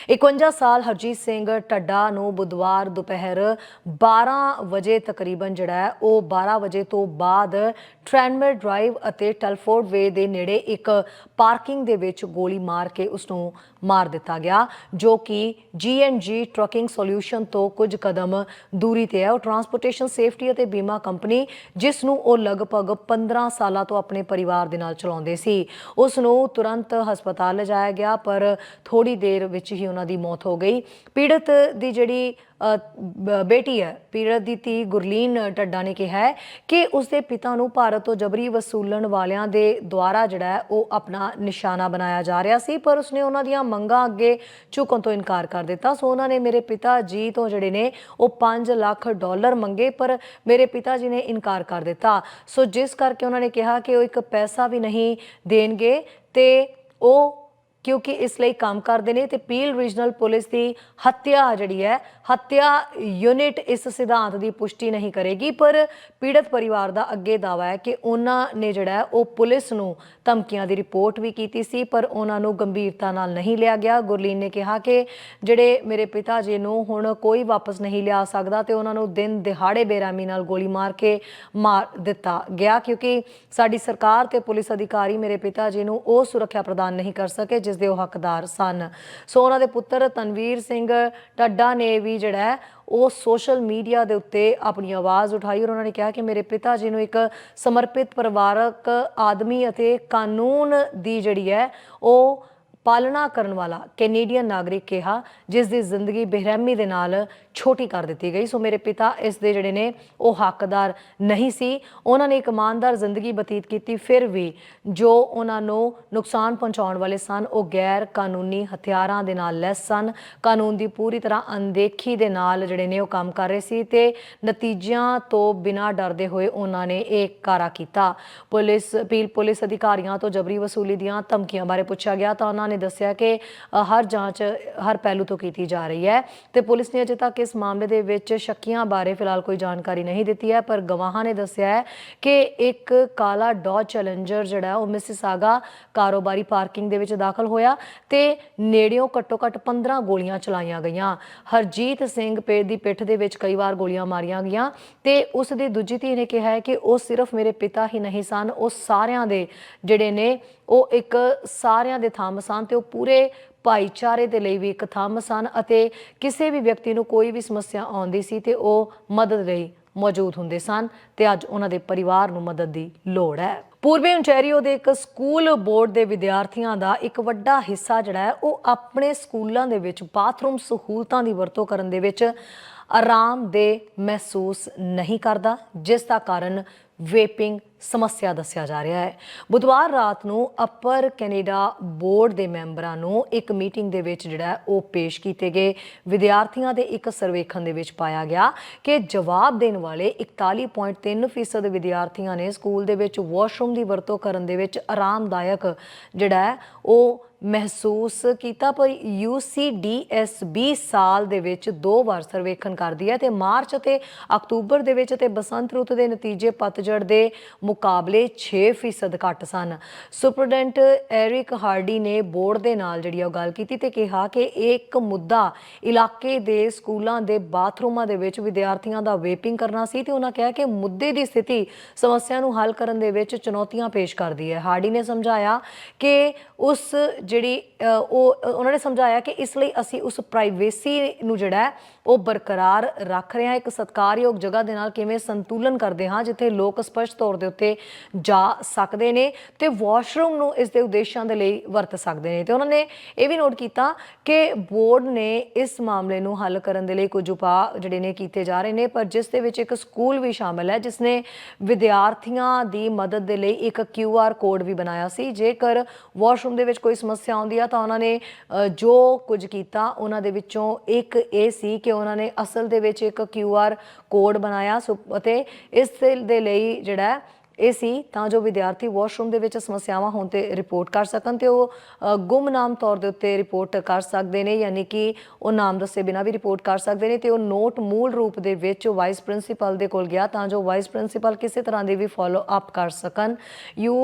51 ਸਾਲ ਹਰਜੀਤ ਸਿੰਘ ਟੱਡਾ ਨੂੰ ਬੁੱਧਵਾਰ ਦੁਪਹਿਰ 12 ਵਜੇ ਤਕਰੀਬਨ ਜਿਹੜਾ ਹੈ, ਉਹ 12 ਵਜੇ ਤੋਂ ਬਾਅਦ ਟ੍ਰੈਨਮਰ ਡਰਾਈਵ ਅਤੇ ਟਲਫੋਰਡ ਵੇ ਦੇ ਨੇੜੇ ਇੱਕ ਪਾਰਕਿੰਗ ਦੇ ਵਿੱਚ ਗੋਲੀ ਮਾਰ ਕੇ ਉਸ ਨੂੰ ਮਾਰ ਦਿੱਤਾ ਗਿਆ, ਜੋ ਕਿ ਜੀ ਟਰਕਿੰਗ ਸੋਲਿਊਸ਼ਨ ਤੋਂ ਕੁਝ ਕਦਮ ਦੂਰੀ ਤੇ ਹੈ। ਉਹ ਟਰਾਂਸਪੋਰਟੇਸ਼ਨ ਸੇਫਟੀ ਅਤੇ ਬੀਮਾ ਕੰਪਨੀ, ਜਿਸ ਨੂੰ ਉਹ ਲਗਭਗ 15 ਸਾਲਾਂ ਤੋਂ ਆਪਣੇ ਪਰਿਵਾਰ ਦੇ ਨਾਲ ਚਲਾਉਂਦੇ ਸੀ ਉਸ ਨੂੰ ਤੁਰੰਤ ਹਸਪਤਾਲ ਲਿਜਾਇਆ ਗਿਆ, ਪਰ ਥੋੜੀ ਦੇਰ ਵਿੱਚ ਹੀ ਉਹਨਾਂ ਦੀ ਮੌਤ ਹੋ ਗਈ। ਪੀੜਤ ਦੀ ਜਿਹੜੀ ਬੇਟੀ ਹੈ, ਪੀੜਤ ਦੀ ਧੀ ਗੁਰਲੀਨ ਟੱਡਾ ਨੇ ਕਿਹਾ ਹੈ ਕਿ ਉਸਦੇ ਪਿਤਾ ਨੂੰ ਭਾਰਤ ਤੋਂ ਜਬਰੀ ਵਸੂਲਣ ਵਾਲਿਆਂ ਦੇ ਦੁਆਰਾ ਜਿਹੜਾ ਉਹ ਆਪਣਾ ਨਿਸ਼ਾਨਾ ਬਣਾਇਆ ਜਾ ਰਿਹਾ ਸੀ, ਪਰ ਉਸਨੇ ਉਹਨਾਂ ਦੀਆਂ ਮੰਗਾਂ ਅੱਗੇ ਝੁਕਣ ਤੋਂ ਇਨਕਾਰ ਕਰ ਦਿੱਤਾ। ਸੋ ਉਹਨਾਂ ਨੇ ਮੇਰੇ ਪਿਤਾ ਜੀ ਤੋਂ ਜਿਹੜੇ ਨੇ ਉਹ 5 ਲੱਖ ਡਾਲਰ ਮੰਗੇ, ਪਰ ਮੇਰੇ ਪਿਤਾ ਜੀ ਨੇ ਇਨਕਾਰ ਕਰ ਦਿੱਤਾ। ਸੋ ਜਿਸ ਕਰਕੇ ਉਹਨਾਂ ਨੇ ਕਿਹਾ ਕਿ ਉਹ ਇੱਕ ਪੈਸਾ ਵੀ ਨਹੀਂ ਦੇਣਗੇ ਤੇ ਉਹ ਕਿਉਂਕਿ ਇਸ ਲਈ ਕੰਮ ਕਰਦੇ ਨੇ ਤੇ ਪੀਲ ਰੀਜਨਲ ਪੁਲਿਸ ਦੀ ਹੱਤਿਆ ਜਿਹੜੀ ਹੈ, ਹੱਤਿਆ ਯੂਨਿਟ ਇਸ ਸਿਧਾਂਤ ਦੀ ਪੁਸ਼ਟੀ ਨਹੀਂ ਕਰੇਗੀ, ਪਰ ਪੀੜਤ ਪਰਿਵਾਰ ਦਾ ਅੱਗੇ ਦਾਵਾ ਹੈ ਕਿ ਉਹਨਾਂ ਨੇ ਜਿਹੜਾ ਉਹ ਪੁਲਿਸ ਨੂੰ ਧਮਕੀਆਂ ਦੀ ਰਿਪੋਰਟ ਵੀ ਕੀਤੀ ਸੀ, ਪਰ ਉਹਨਾਂ ਨੂੰ ਗੰਭੀਰਤਾ ਨਾਲ ਨਹੀਂ ਲਿਆ ਗਿਆ। ਗੁਰਲੀਨ ਨੇ ਕਿਹਾ ਕਿ ਜਿਹੜੇ ਮੇਰੇ ਪਿਤਾ ਜੀ ਨੂੰ ਹੁਣ ਕੋਈ ਵਾਪਸ ਨਹੀਂ ਲਿਆ ਸਕਦਾ ਤੇ ਉਹਨਾਂ ਨੂੰ ਦਿਨ ਦਿਹਾੜੇ ਬੇਰਾਮੀ ਨਾਲ ਗੋਲੀ ਮਾਰ ਕੇ ਮਾਰ ਦਿੱਤਾ ਗਿਆ, ਕਿਉਂਕਿ ਸਾਡੀ ਸਰਕਾਰ ਤੇ ਪੁਲਿਸ ਅਧਿਕਾਰੀ ਮੇਰੇ ਪਿਤਾ ਜੀ ਨੂੰ ਉਹ ਸੁਰੱਖਿਆ ਪ੍ਰਦਾਨ ਨਹੀਂ ਕਰ ਸਕੇ, ਜਿਸ ਦੇ ਉਹ ਹੱਕਦਾਰ ਸਨ। ਸੋ ਉਹਨਾਂ ਦੇ ਪੁੱਤਰ ਤਨਵੀਰ ਸਿੰਘ ਟੱਡਾ ਨੇ ਵੀ ਜਿਹੜਾ ਹੈ, ਉਹ ਸੋਸ਼ਲ ਮੀਡੀਆ ਦੇ ਉੱਤੇ ਆਪਣੀ ਆਵਾਜ਼ ਉਠਾਈ ਔਰ ਉਹਨਾਂ ਨੇ ਕਿਹਾ ਕਿ ਮੇਰੇ ਪਿਤਾ ਜੀ ਨੂੰ ਇੱਕ ਸਮਰਪਿਤ ਪਰਿਵਾਰਕ ਆਦਮੀ ਅਤੇ ਕਾਨੂੰਨ ਦੀ ਜਿਹੜੀ ਹੈ, ਉਹ ਪਾਲਣਾ ਕਰਨ ਵਾਲਾ ਕੈਨੇਡੀਅਨ ਨਾਗਰਿਕ ਕਿਹਾ, ਜਿਸ ਦੀ ਜ਼ਿੰਦਗੀ ਬੇਰਹਿਮੀ ਦੇ ਨਾਲ ਛੋਟੀ ਕਰ ਦਿੱਤੀ ਗਈ। ਸੋ ਮੇਰੇ ਪਿਤਾ ਇਸ ਦੇ ਜਿਹੜੇ ਨੇ, ਉਹ ਹੱਕਦਾਰ ਨਹੀਂ ਸੀ। ਉਹਨਾਂ ਨੇ ਇੱਕ ਇਮਾਨਦਾਰ ਜ਼ਿੰਦਗੀ ਬਤੀਤ ਕੀਤੀ, ਫਿਰ ਵੀ ਜੋ ਉਹਨਾਂ ਨੂੰ ਨੁਕਸਾਨ ਪਹੁੰਚਾਉਣ ਵਾਲੇ ਸਨ, ਉਹ ਗੈਰ ਕਾਨੂੰਨੀ ਹਥਿਆਰਾਂ ਦੇ ਨਾਲ ਲੈਸ ਸਨ। ਕਾਨੂੰਨ ਦੀ ਪੂਰੀ ਤਰ੍ਹਾਂ ਅਣਦੇਖੀ ਦੇ ਨਾਲ ਜਿਹੜੇ ਨੇ, ਉਹ ਕੰਮ ਕਰ ਰਹੇ ਸੀ ਤੇ ਨਤੀਜਿਆਂ ਤੋਂ ਬਿਨਾਂ ਡਰਦੇ ਹੋਏ ਉਹਨਾਂ ਨੇ ਇਹ ਕਾਰਾ ਕੀਤਾ। ਪੁਲਿਸ, ਅਪੀਲ ਪੁਲਿਸ ਅਧਿਕਾਰੀਆਂ ਤੋਂ ਜਬਰੀ ਵਸੂਲੀ ਦੀਆਂ ਧਮਕੀਆਂ ਬਾਰੇ ਪੁੱਛਿਆ ਗਿਆ ਤਾਂ ਉਹਨਾਂ ਨੇ ਦੱਸਿਆ ਕਿ ਹਰ ਜਾਂਚ, ਹਰ ਪਹਿਲੂ ਤੋਂ ਕੀਤੀ ਜਾ ਰਹੀ ਹੈ ਤੇ ਪੁਲਿਸ ਨੇ ਅਜੇ ਤੱਕ ਇਸ ਮਾਮਲੇ ਦੇ ਵਿੱਚ ਸ਼ੱਕੀਆਂ ਬਾਰੇ ਫਿਲਹਾਲ ਕੋਈ ਜਾਣਕਾਰੀ ਨਹੀਂ ਦਿੱਤੀ ਹੈ, ਪਰ ਗਵਾਹਾਂ ਨੇ ਦੱਸਿਆ ਹੈ ਕਿ ਇੱਕ ਕਾਲਾ ਡੌਜ ਚੈਲੰਜਰ ਜਿਹੜਾ, ਉਹ ਮਿਸਿਸਾਗਾ ਕਾਰੋਬਾਰੀ ਪਾਰਕਿੰਗ ਦੇ ਵਿੱਚ ਦਾਖਲ ਹੋਇਆ ਤੇ ਨੇੜਿਓਂ ਘੱਟੋ ਘੱਟ 15 ਗੋਲੀਆਂ ਚਲਾਈਆਂ ਗਈਆਂ। ਹਰਜੀਤ ਸਿੰਘ ਪੇੜ ਦੀ ਪਿੱਠ ਦੇ ਵਿੱਚ ਕਈ ਵਾਰ ਗੋਲੀਆਂ ਮਾਰੀਆਂ ਗਈਆਂ ਤੇ ਉਸ ਦੀ ਦੂਜੀ ਧੀ ਨੇ ਕਿਹਾ ਹੈ ਕਿ ਉਹ ਸਿਰਫ ਮੇਰੇ ਪਿਤਾ ਹੀ ਨਹੀਂ ਸਨ, ਉਹ ਸਾਰਿਆਂ ਦੇ ਜਿਹੜੇ ਨੇ ਉਹ ਇੱਕ ਸਾਰਿਆਂ ਦੇ ਥੰਮ ਸਨ ਤੇ ਉਹ ਪੂਰੇ ਭਾਈਚਾਰੇ ਦੇ ਲਈ ਵੀ ਇੱਕ ਥੰਮ ਸਨ ਅਤੇ ਕਿਸੇ ਵੀ ਵਿਅਕਤੀ ਨੂੰ ਕੋਈ ਵੀ ਸਮੱਸਿਆ ਆਉਂਦੀ ਸੀ ਤੇ ਉਹ ਮਦਦ ਲਈ ਮੌਜੂਦ ਹੁੰਦੇ ਸਨ ਤੇ ਅੱਜ ਉਹਨਾਂ ਦੇ ਪਰਿਵਾਰ ਨੂੰ ਮਦਦ ਦੀ ਲੋੜ ਹੈ। ਪੂਰਬੀ ਓਨਟਾਰੀਓ ਦੇ ਇੱਕ ਸਕੂਲ ਬੋਰਡ ਦੇ ਵਿਦਿਆਰਥੀਆਂ ਦਾ ਇੱਕ ਵੱਡਾ ਹਿੱਸਾ ਜਿਹੜਾ ਹੈ, ਉਹ ਆਪਣੇ ਸਕੂਲਾਂ ਦੇ ਵਿੱਚ ਬਾਥਰੂਮ ਸਹੂਲਤਾਂ ਦੀ ਵਰਤੋਂ ਕਰਨ ਦੇ ਵਿੱਚ ਆਰਾਮ ਦੇ ਮਹਿਸੂਸ ਨਹੀਂ ਕਰਦਾ, ਜਿਸ ਦਾ ਕਾਰਨ ਵੇਪਿੰਗ ਸਮੱਸਿਆ ਦੱਸਿਆ ਜਾ ਰਿਹਾ ਹੈ। ਬੁੱਧਵਾਰ ਰਾਤ ਨੂੰ ਅਪਰ ਕੈਨੇਡਾ ਬੋਰਡ ਦੇ ਮੈਂਬਰਾਂ ਨੂੰ ਇੱਕ ਮੀਟਿੰਗ ਦੇ ਵਿੱਚ ਜਿਹੜਾ ਉਹ ਪੇਸ਼ ਕੀਤੇ ਗਏ। ਵਿਦਿਆਰਥੀਆਂ ਦੇ ਇੱਕ ਸਰਵੇਖਣ ਦੇ ਵਿੱਚ ਪਾਇਆ ਗਿਆ ਕਿ ਜਵਾਬ ਦੇਣ ਵਾਲੇ 41.3% ਵਿਦਿਆਰਥੀਆਂ ਨੇ ਸਕੂਲ ਦੇ ਵਿੱਚ ਵਾਸ਼ਰੂਮ ਦੀ ਵਰਤੋਂ ਕਰਨ ਦੇ ਵਿੱਚ ਆਰਾਮਦਾਇਕ ਜਿਹੜਾ ਉਹ ਮਹਿਸੂਸ ਕੀਤਾ। ਪਰ UCDSB ਸਾਲ ਦੇ ਵਿੱਚ ਦੋ ਵਾਰ ਸਰਵੇਖਣ ਕਰਦੀ ਹੈ ਤੇ ਮਾਰਚ ਅਤੇ ਅਕਤੂਬਰ ਦੇ ਵਿੱਚ ਤੇ ਬਸੰਤ ਰੁੱਤ ਦੇ ਨਤੀਜੇ ਪਤਝੜ ਦੇ ਮੁਕਾਬਲੇ 6% ਘੱਟ ਸਨ। ਸੁਪਰਡੈਂਟ ਐਰਿਕ ਹਾਰਡੀ ਨੇ ਬੋਰਡ ਦੇ ਨਾਲ ਜਿਹੜੀ ਆ ਉਹ ਗੱਲ ਕੀਤੀ ਤੇ ਕਿਹਾ ਕਿ ਇਹ ਇੱਕ ਮੁੱਦਾ ਇਲਾਕੇ ਦੇ ਸਕੂਲਾਂ ਦੇ ਬਾਥਰੂਮਾਂ ਦੇ ਵਿੱਚ ਵਿਦਿਆਰਥੀਆਂ ਦਾ ਵੇਪਿੰਗ ਕਰਨਾ ਸੀ ਤੇ ਉਹਨਾਂ ਕਿਹਾ ਕਿ ਮੁੱਦੇ ਦੀ ਸਥਿਤੀ ਸਮੱਸਿਆ ਨੂੰ ਹੱਲ ਕਰਨ ਦੇ ਵਿੱਚ ਚੁਣੌਤੀਆਂ ਪੇਸ਼ ਕਰਦੀ ਹੈ। ਹਾਰਡੀ ਨੇ ਸਮਝਾਇਆ ਕਿ ਉਸ ਜਿਹੜੀ ਉਹ ਉਹਨਾਂ ਨੇ ਸਮਝਾਇਆ ਕਿ ਇਸ ਲਈ ਅਸੀਂ ਉਸ ਪ੍ਰਾਈਵੇਸੀ ਨੂੰ ਜਿਹੜਾ ਉਹ ਬਰਕਰਾਰ ਰੱਖ ਰਹੇ ਹਾਂ। ਇੱਕ ਸਤਿਕਾਰਯੋਗ ਜਗ੍ਹਾ ਦੇ ਨਾਲ ਕਿਵੇਂ ਸੰਤੁਲਨ ਕਰਦੇ ਹਾਂ, ਜਿੱਥੇ ਲੋਕ ਸਪਸ਼ਟ ਤੌਰ ਦੇ ਉੱਤੇ ਜਾ ਸਕਦੇ ਨੇ ਤੇ ਵਾਸ਼ਰੂਮ ਨੂੰ ਇਸ ਦੇ ਉਦੇਸ਼ਾਂ ਦੇ ਲਈ ਵਰਤ ਸਕਦੇ ਨੇ। ਤੇ ਉਹਨਾਂ ਨੇ ਇਹ ਵੀ ਨੋਟ ਕੀਤਾ ਕਿ ਬੋਰਡ ਨੇ ਇਸ ਮਾਮਲੇ ਨੂੰ ਹੱਲ ਕਰਨ ਦੇ ਲਈ ਕੁਝ ਉਪਾਅ ਜਿਹੜੇ ਨੇ ਕੀਤੇ ਜਾ ਰਹੇ ਨੇ, ਪਰ ਜਿਸ ਦੇ ਵਿੱਚ ਇੱਕ ਸਕੂਲ ਵੀ ਸ਼ਾਮਲ ਹੈ, ਜਿਸ ਨੇ ਵਿਦਿਆਰਥੀਆਂ ਦੀ ਮਦਦ ਦੇ ਲਈ ਇੱਕ ਕਿਊ ਆਰ ਕੋਡ ਵੀ ਬਣਾਇਆ ਸੀ। ਜੇਕਰ ਵਾਸ਼ਰੂਮ ਦੇ ਵਿੱਚ ਕੋਈ ਸਮੱਸਿਆ ਆਉਂਦੀ ਆ, ਤਾਂ ਉਹਨਾਂ ਨੇ ਜੋ ਕੁਝ ਕੀਤਾ, ਉਹਨਾਂ ਦੇ ਵਿੱਚੋਂ ਇੱਕ ਇਹ ਸੀ ਕਿ ਉਹਨਾਂ ਨੇ ਅਸਲ ਦੇ ਵਿੱਚ ਇੱਕ ਕਿਊ ਆਰ ਕੋਡ ਬਣਾਇਆ ਸੋ- ਅਤੇ ਇਸ ਦੇ ਲਈ ਜਿਹੜਾ ਇਹ ਸੀ ਤਾਂ ਜੋ ਵਿਦਿਆਰਥੀ ਵਾਸ਼ਰੂਮ ਦੇ ਵਿੱਚ ਸਮੱਸਿਆਵਾਂ ਹੋਣ ਤੇ ਰਿਪੋਰਟ ਕਰ ਸਕਣ ਤੇ ਉਹ ਅ, ਗੁੰਮਨਾਮ ਤੌਰ ਦੇ ਉੱਤੇ ਰਿਪੋਰਟ ਕਰ ਸਕਦੇ ਨੇ ਯਾਨੀ ਕਿ ਉਹ ਨਾਮ ਦੱਸੇ ਬਿਨਾਂ ਵੀ ਰਿਪੋਰਟ ਕਰ ਸਕਦੇ ਨੇ ਤੇ ਉਹ ਨੋਟ ਮੂਲ ਰੂਪ ਦੇ ਵਿੱਚ ਵਾਈਸ ਪ੍ਰਿੰਸੀਪਲ ਦੇ ਕੋਲ ਗਿਆ ਤਾਂ ਜੋ ਵਾਈਸ ਪ੍ਰਿੰਸੀਪਲ ਕਿਸੇ ਤਰ੍ਹਾਂ ਦੀ ਵੀ ਫਾਲੋ ਅਪ ਕਰ ਸਕਣ। U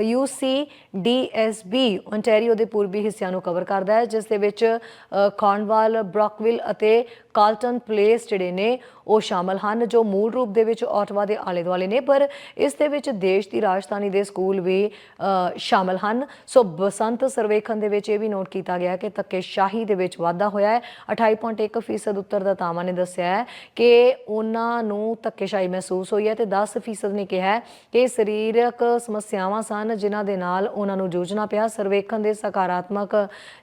U C DSB Ontario ਦੇ ਪੂਰਬੀ ਹਿੱਸਿਆਂ ਨੂੰ ਕਵਰ ਕਰਦਾ ਹੈ ਜਿਸ ਦੇ ਵਿੱਚ ਅ, ਕਾਰਨਵਾਲ ਬ੍ਰੌਕਵਿਲ ਅਤੇ ਕਾਲਟਨ ਪਲੇਸ ਜਿਹੜੇ ਨੇ ਉਹ ਸ਼ਾਮਲ ਹਨ ਜੋ ਮੂਲ ਰੂਪ ਦੇ ਵਿੱਚ ਆਟਵਾ ਦੇ ਆਲੇ ਦੁਆਲੇ ਨੇ, ਪਰ ਇਸ ਦੇ ਵਿੱਚ ਦੇਸ਼ ਦੀ ਰਾਜਧਾਨੀ ਦੇ ਸਕੂਲ ਵੀ ਸ਼ਾਮਲ ਹਨ। ਸੋ ਬਸੰਤ ਸਰਵੇਖਣ ਦੇ ਵਿੱਚ ਇਹ ਵੀ ਨੋਟ ਕੀਤਾ ਗਿਆ ਕਿ ਧੱਕੇਸ਼ਾਹੀ ਦੇ ਵਿੱਚ ਵਾਧਾ ਹੋਇਆ ਹੈ। 28.1% ਫੀਸਦ ਉੱਤਰਦਾਤਾਵਾਂ ਨੇ ਦੱਸਿਆ ਹੈ ਕਿ ਉਹਨਾਂ ਨੂੰ ਧੱਕੇਸ਼ਾਹੀ ਮਹਿਸੂਸ ਹੋਈ ਹੈ ਤੇ 10% ਫੀਸਦ ਨੇ ਕਿਹਾ ਕਿ ਸਰੀਰਕ ਸਮੱਸਿਆਵਾਂ ਸਨ ਜਿਨ੍ਹਾਂ ਦੇ ਨਾਲ ਉਹਨਾਂ ਨੂੰ ਜੂਝਣਾ ਪਿਆ। ਸਰਵੇਖਣ ਦੇ ਸਕਾਰਾਤਮਕ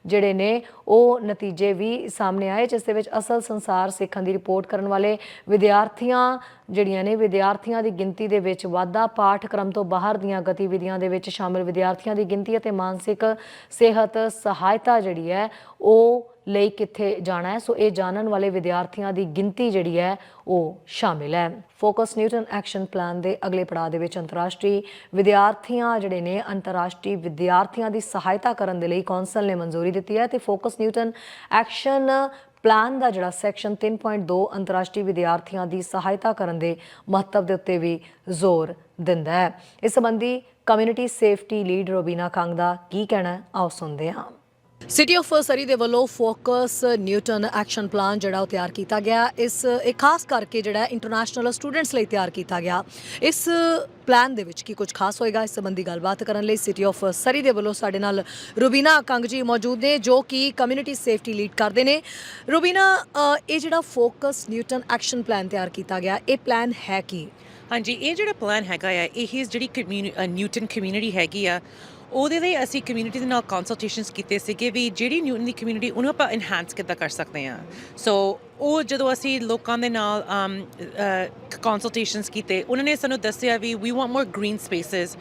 ਜਿਹੜੇ ਨੇ, ਉਹ ਨਤੀਜੇ ਵੀ ਸਾਹਮਣੇ ਆਏ, ਜਿਸ ਦੇ ਵਿੱਚ ਅਸਲ ਸੰਸਾਰ ਸਿੱਖਣ ਦੀ ਰਿਪੋਰਟ ਕਰਨ ਵਾਲੇ ਵਿਦਿਆਰਥੀਆਂ ਜਿਹੜੀਆਂ ਨੇ, ਵਿਦਿਆਰਥੀਆਂ ਦੀ ਗਿਣਤੀ ਦੇ ਵਿੱਚ ਵਾਧਾ ਪਾਠਕ੍ਰਮ ਤੋਂ ਬਾਹਰ ਦੀਆਂ ਗਤੀਵਿਧੀਆਂ ਦੇ ਵਿੱਚ ਸ਼ਾਮਿਲ ਵਿਦਿਆਰਥੀਆਂ ਦੀ ਗਿਣਤੀ ਅਤੇ ਮਾਨਸਿਕ ਸਿਹਤ ਸਹਾਇਤਾ ਜਿਹੜੀ ਹੈ, ਉਹ ਲਈ ਕਿੱਥੇ ਜਾਣਾ ਹੈ? ਸੋ ਇਹ ਜਾਣਨ ਵਾਲੇ ਵਿਦਿਆਰਥੀਆਂ ਦੀ ਗਿਣਤੀ ਜਿਹੜੀ ਹੈ, ਉਹ ਸ਼ਾਮਿਲ ਹੈ। ਫੋਕਸ ਨਿਊਟਨ ਐਕਸ਼ਨ ਪਲਾਨ ਦੇ ਅਗਲੇ ਪੜਾਅ ਦੇ ਵਿੱਚ ਅੰਤਰਰਾਸ਼ਟਰੀ ਵਿਦਿਆਰਥੀਆਂ ਜਿਹੜੇ ਨੇ, ਅੰਤਰਰਾਸ਼ਟਰੀ ਵਿਦਿਆਰਥੀਆਂ ਦੀ ਸਹਾਇਤਾ ਕਰਨ ਦੇ ਲਈ ਕੌਂਸਲ ਨੇ ਮਨਜ਼ੂਰੀ ਦਿੱਤੀ ਹੈ ਤੇ ਫੋਕਸ ਨਿਊਟਨ ਐਕਸ਼ਨ ਪਲਾਨ ਦਾ ਜਿਹੜਾ ਸੈਕਸ਼ਨ 3.2 ਅੰਤਰਰਾਸ਼ਟਰੀ ਵਿਦਿਆਰਥੀਆਂ ਦੀ ਸਹਾਇਤਾ ਕਰਨ ਦੇ ਮਹੱਤਵ ਦੇ ਉੱਤੇ ਵੀ ਜ਼ੋਰ ਦਿੰਦਾ ਹੈ। ਇਸ ਸੰਬੰਧੀ community safety lead Robina Kang ਦਾ ਕੀ ਕਹਿਣਾ ਆਓ ਸੁਣਦੇ ਹਾਂ। ਸਿਟੀ ਆਫ ਸਰੀ ਦੇ ਵੱਲੋਂ ਫੋਕਸ ਨਿਊਟਨ ਐਕਸ਼ਨ ਪਲਾਨ ਜਿਹੜਾ ਉਹ ਤਿਆਰ ਕੀਤਾ ਗਿਆ। ਇਸ, ਇਹ ਖਾਸ ਕਰਕੇ ਜਿਹੜਾ ਇੰਟਰਨੈਸ਼ਨਲ ਸਟੂਡੈਂਟਸ ਲਈ ਤਿਆਰ ਕੀਤਾ ਗਿਆ। ਇਸ ਪਲਾਨ ਦੇ ਵਿੱਚ ਕੀ ਕੁਝ ਖਾਸ ਹੋਏਗਾ, ਇਸ ਸੰਬੰਧੀ ਗੱਲਬਾਤ ਕਰਨ ਲਈ ਸਿਟੀ ਆਫ ਸਰੀ ਦੇ ਵੱਲੋਂ ਸਾਡੇ ਨਾਲ ਰੁਬੀਨਾ ਕੰਗ ਜੀ ਮੌਜੂਦ ਨੇ, ਜੋ ਕਿ ਕਮਿਊਨਿਟੀ ਸੇਫਟੀ ਲੀਡ ਕਰਦੇ ਨੇ। ਰੁਬੀਨਾ ਇਹ ਜਿਹੜਾ ਫੋਕਸ ਨਿਊਟਨ ਐਕਸ਼ਨ ਪਲਾਨ ਤਿਆਰ ਕੀਤਾ ਗਿਆ, ਇਹ ਪਲਾਨ ਹੈ ਕੀ? ਹਾਂਜੀ, ਇਹ ਜਿਹੜਾ ਪਲਾਨ ਹੈਗਾ ਆ, ਇਹ ਜਿਹੜੀ ਕਮਿਊਨੀ ਨਿਊਟਨ ਕਮਿਊਨਿਟੀ ਹੈਗੀ ਆ ਉਹਦੇ ਲਈ ਅਸੀਂ ਕਮਿਊਨਿਟੀ ਦੇ ਨਾਲ ਕੰਸਲਟੇਸ਼ਨਸ ਕੀਤੇ ਸੀਗੇ ਵੀ ਜਿਹੜੀ ਨਿਊਟਨ ਦੀ ਕਮਿਊਨਿਟੀ ਉਹਨੂੰ ਆਪਾਂ ਇਨਹਾਂਸ ਕਿੱਦਾਂ ਕਰ ਸਕਦੇ ਆ ਸੋ ਉਹ ਜਦੋਂ ਅਸੀਂ ਲੋਕਾਂ ਦੇ ਨਾਲ ਕੰਸਲਟੇਸ਼ਨਸ ਕੀਤੇ ਉਹਨਾਂ ਨੇ ਸਾਨੂੰ ਦੱਸਿਆ ਵੀ we want more green spaces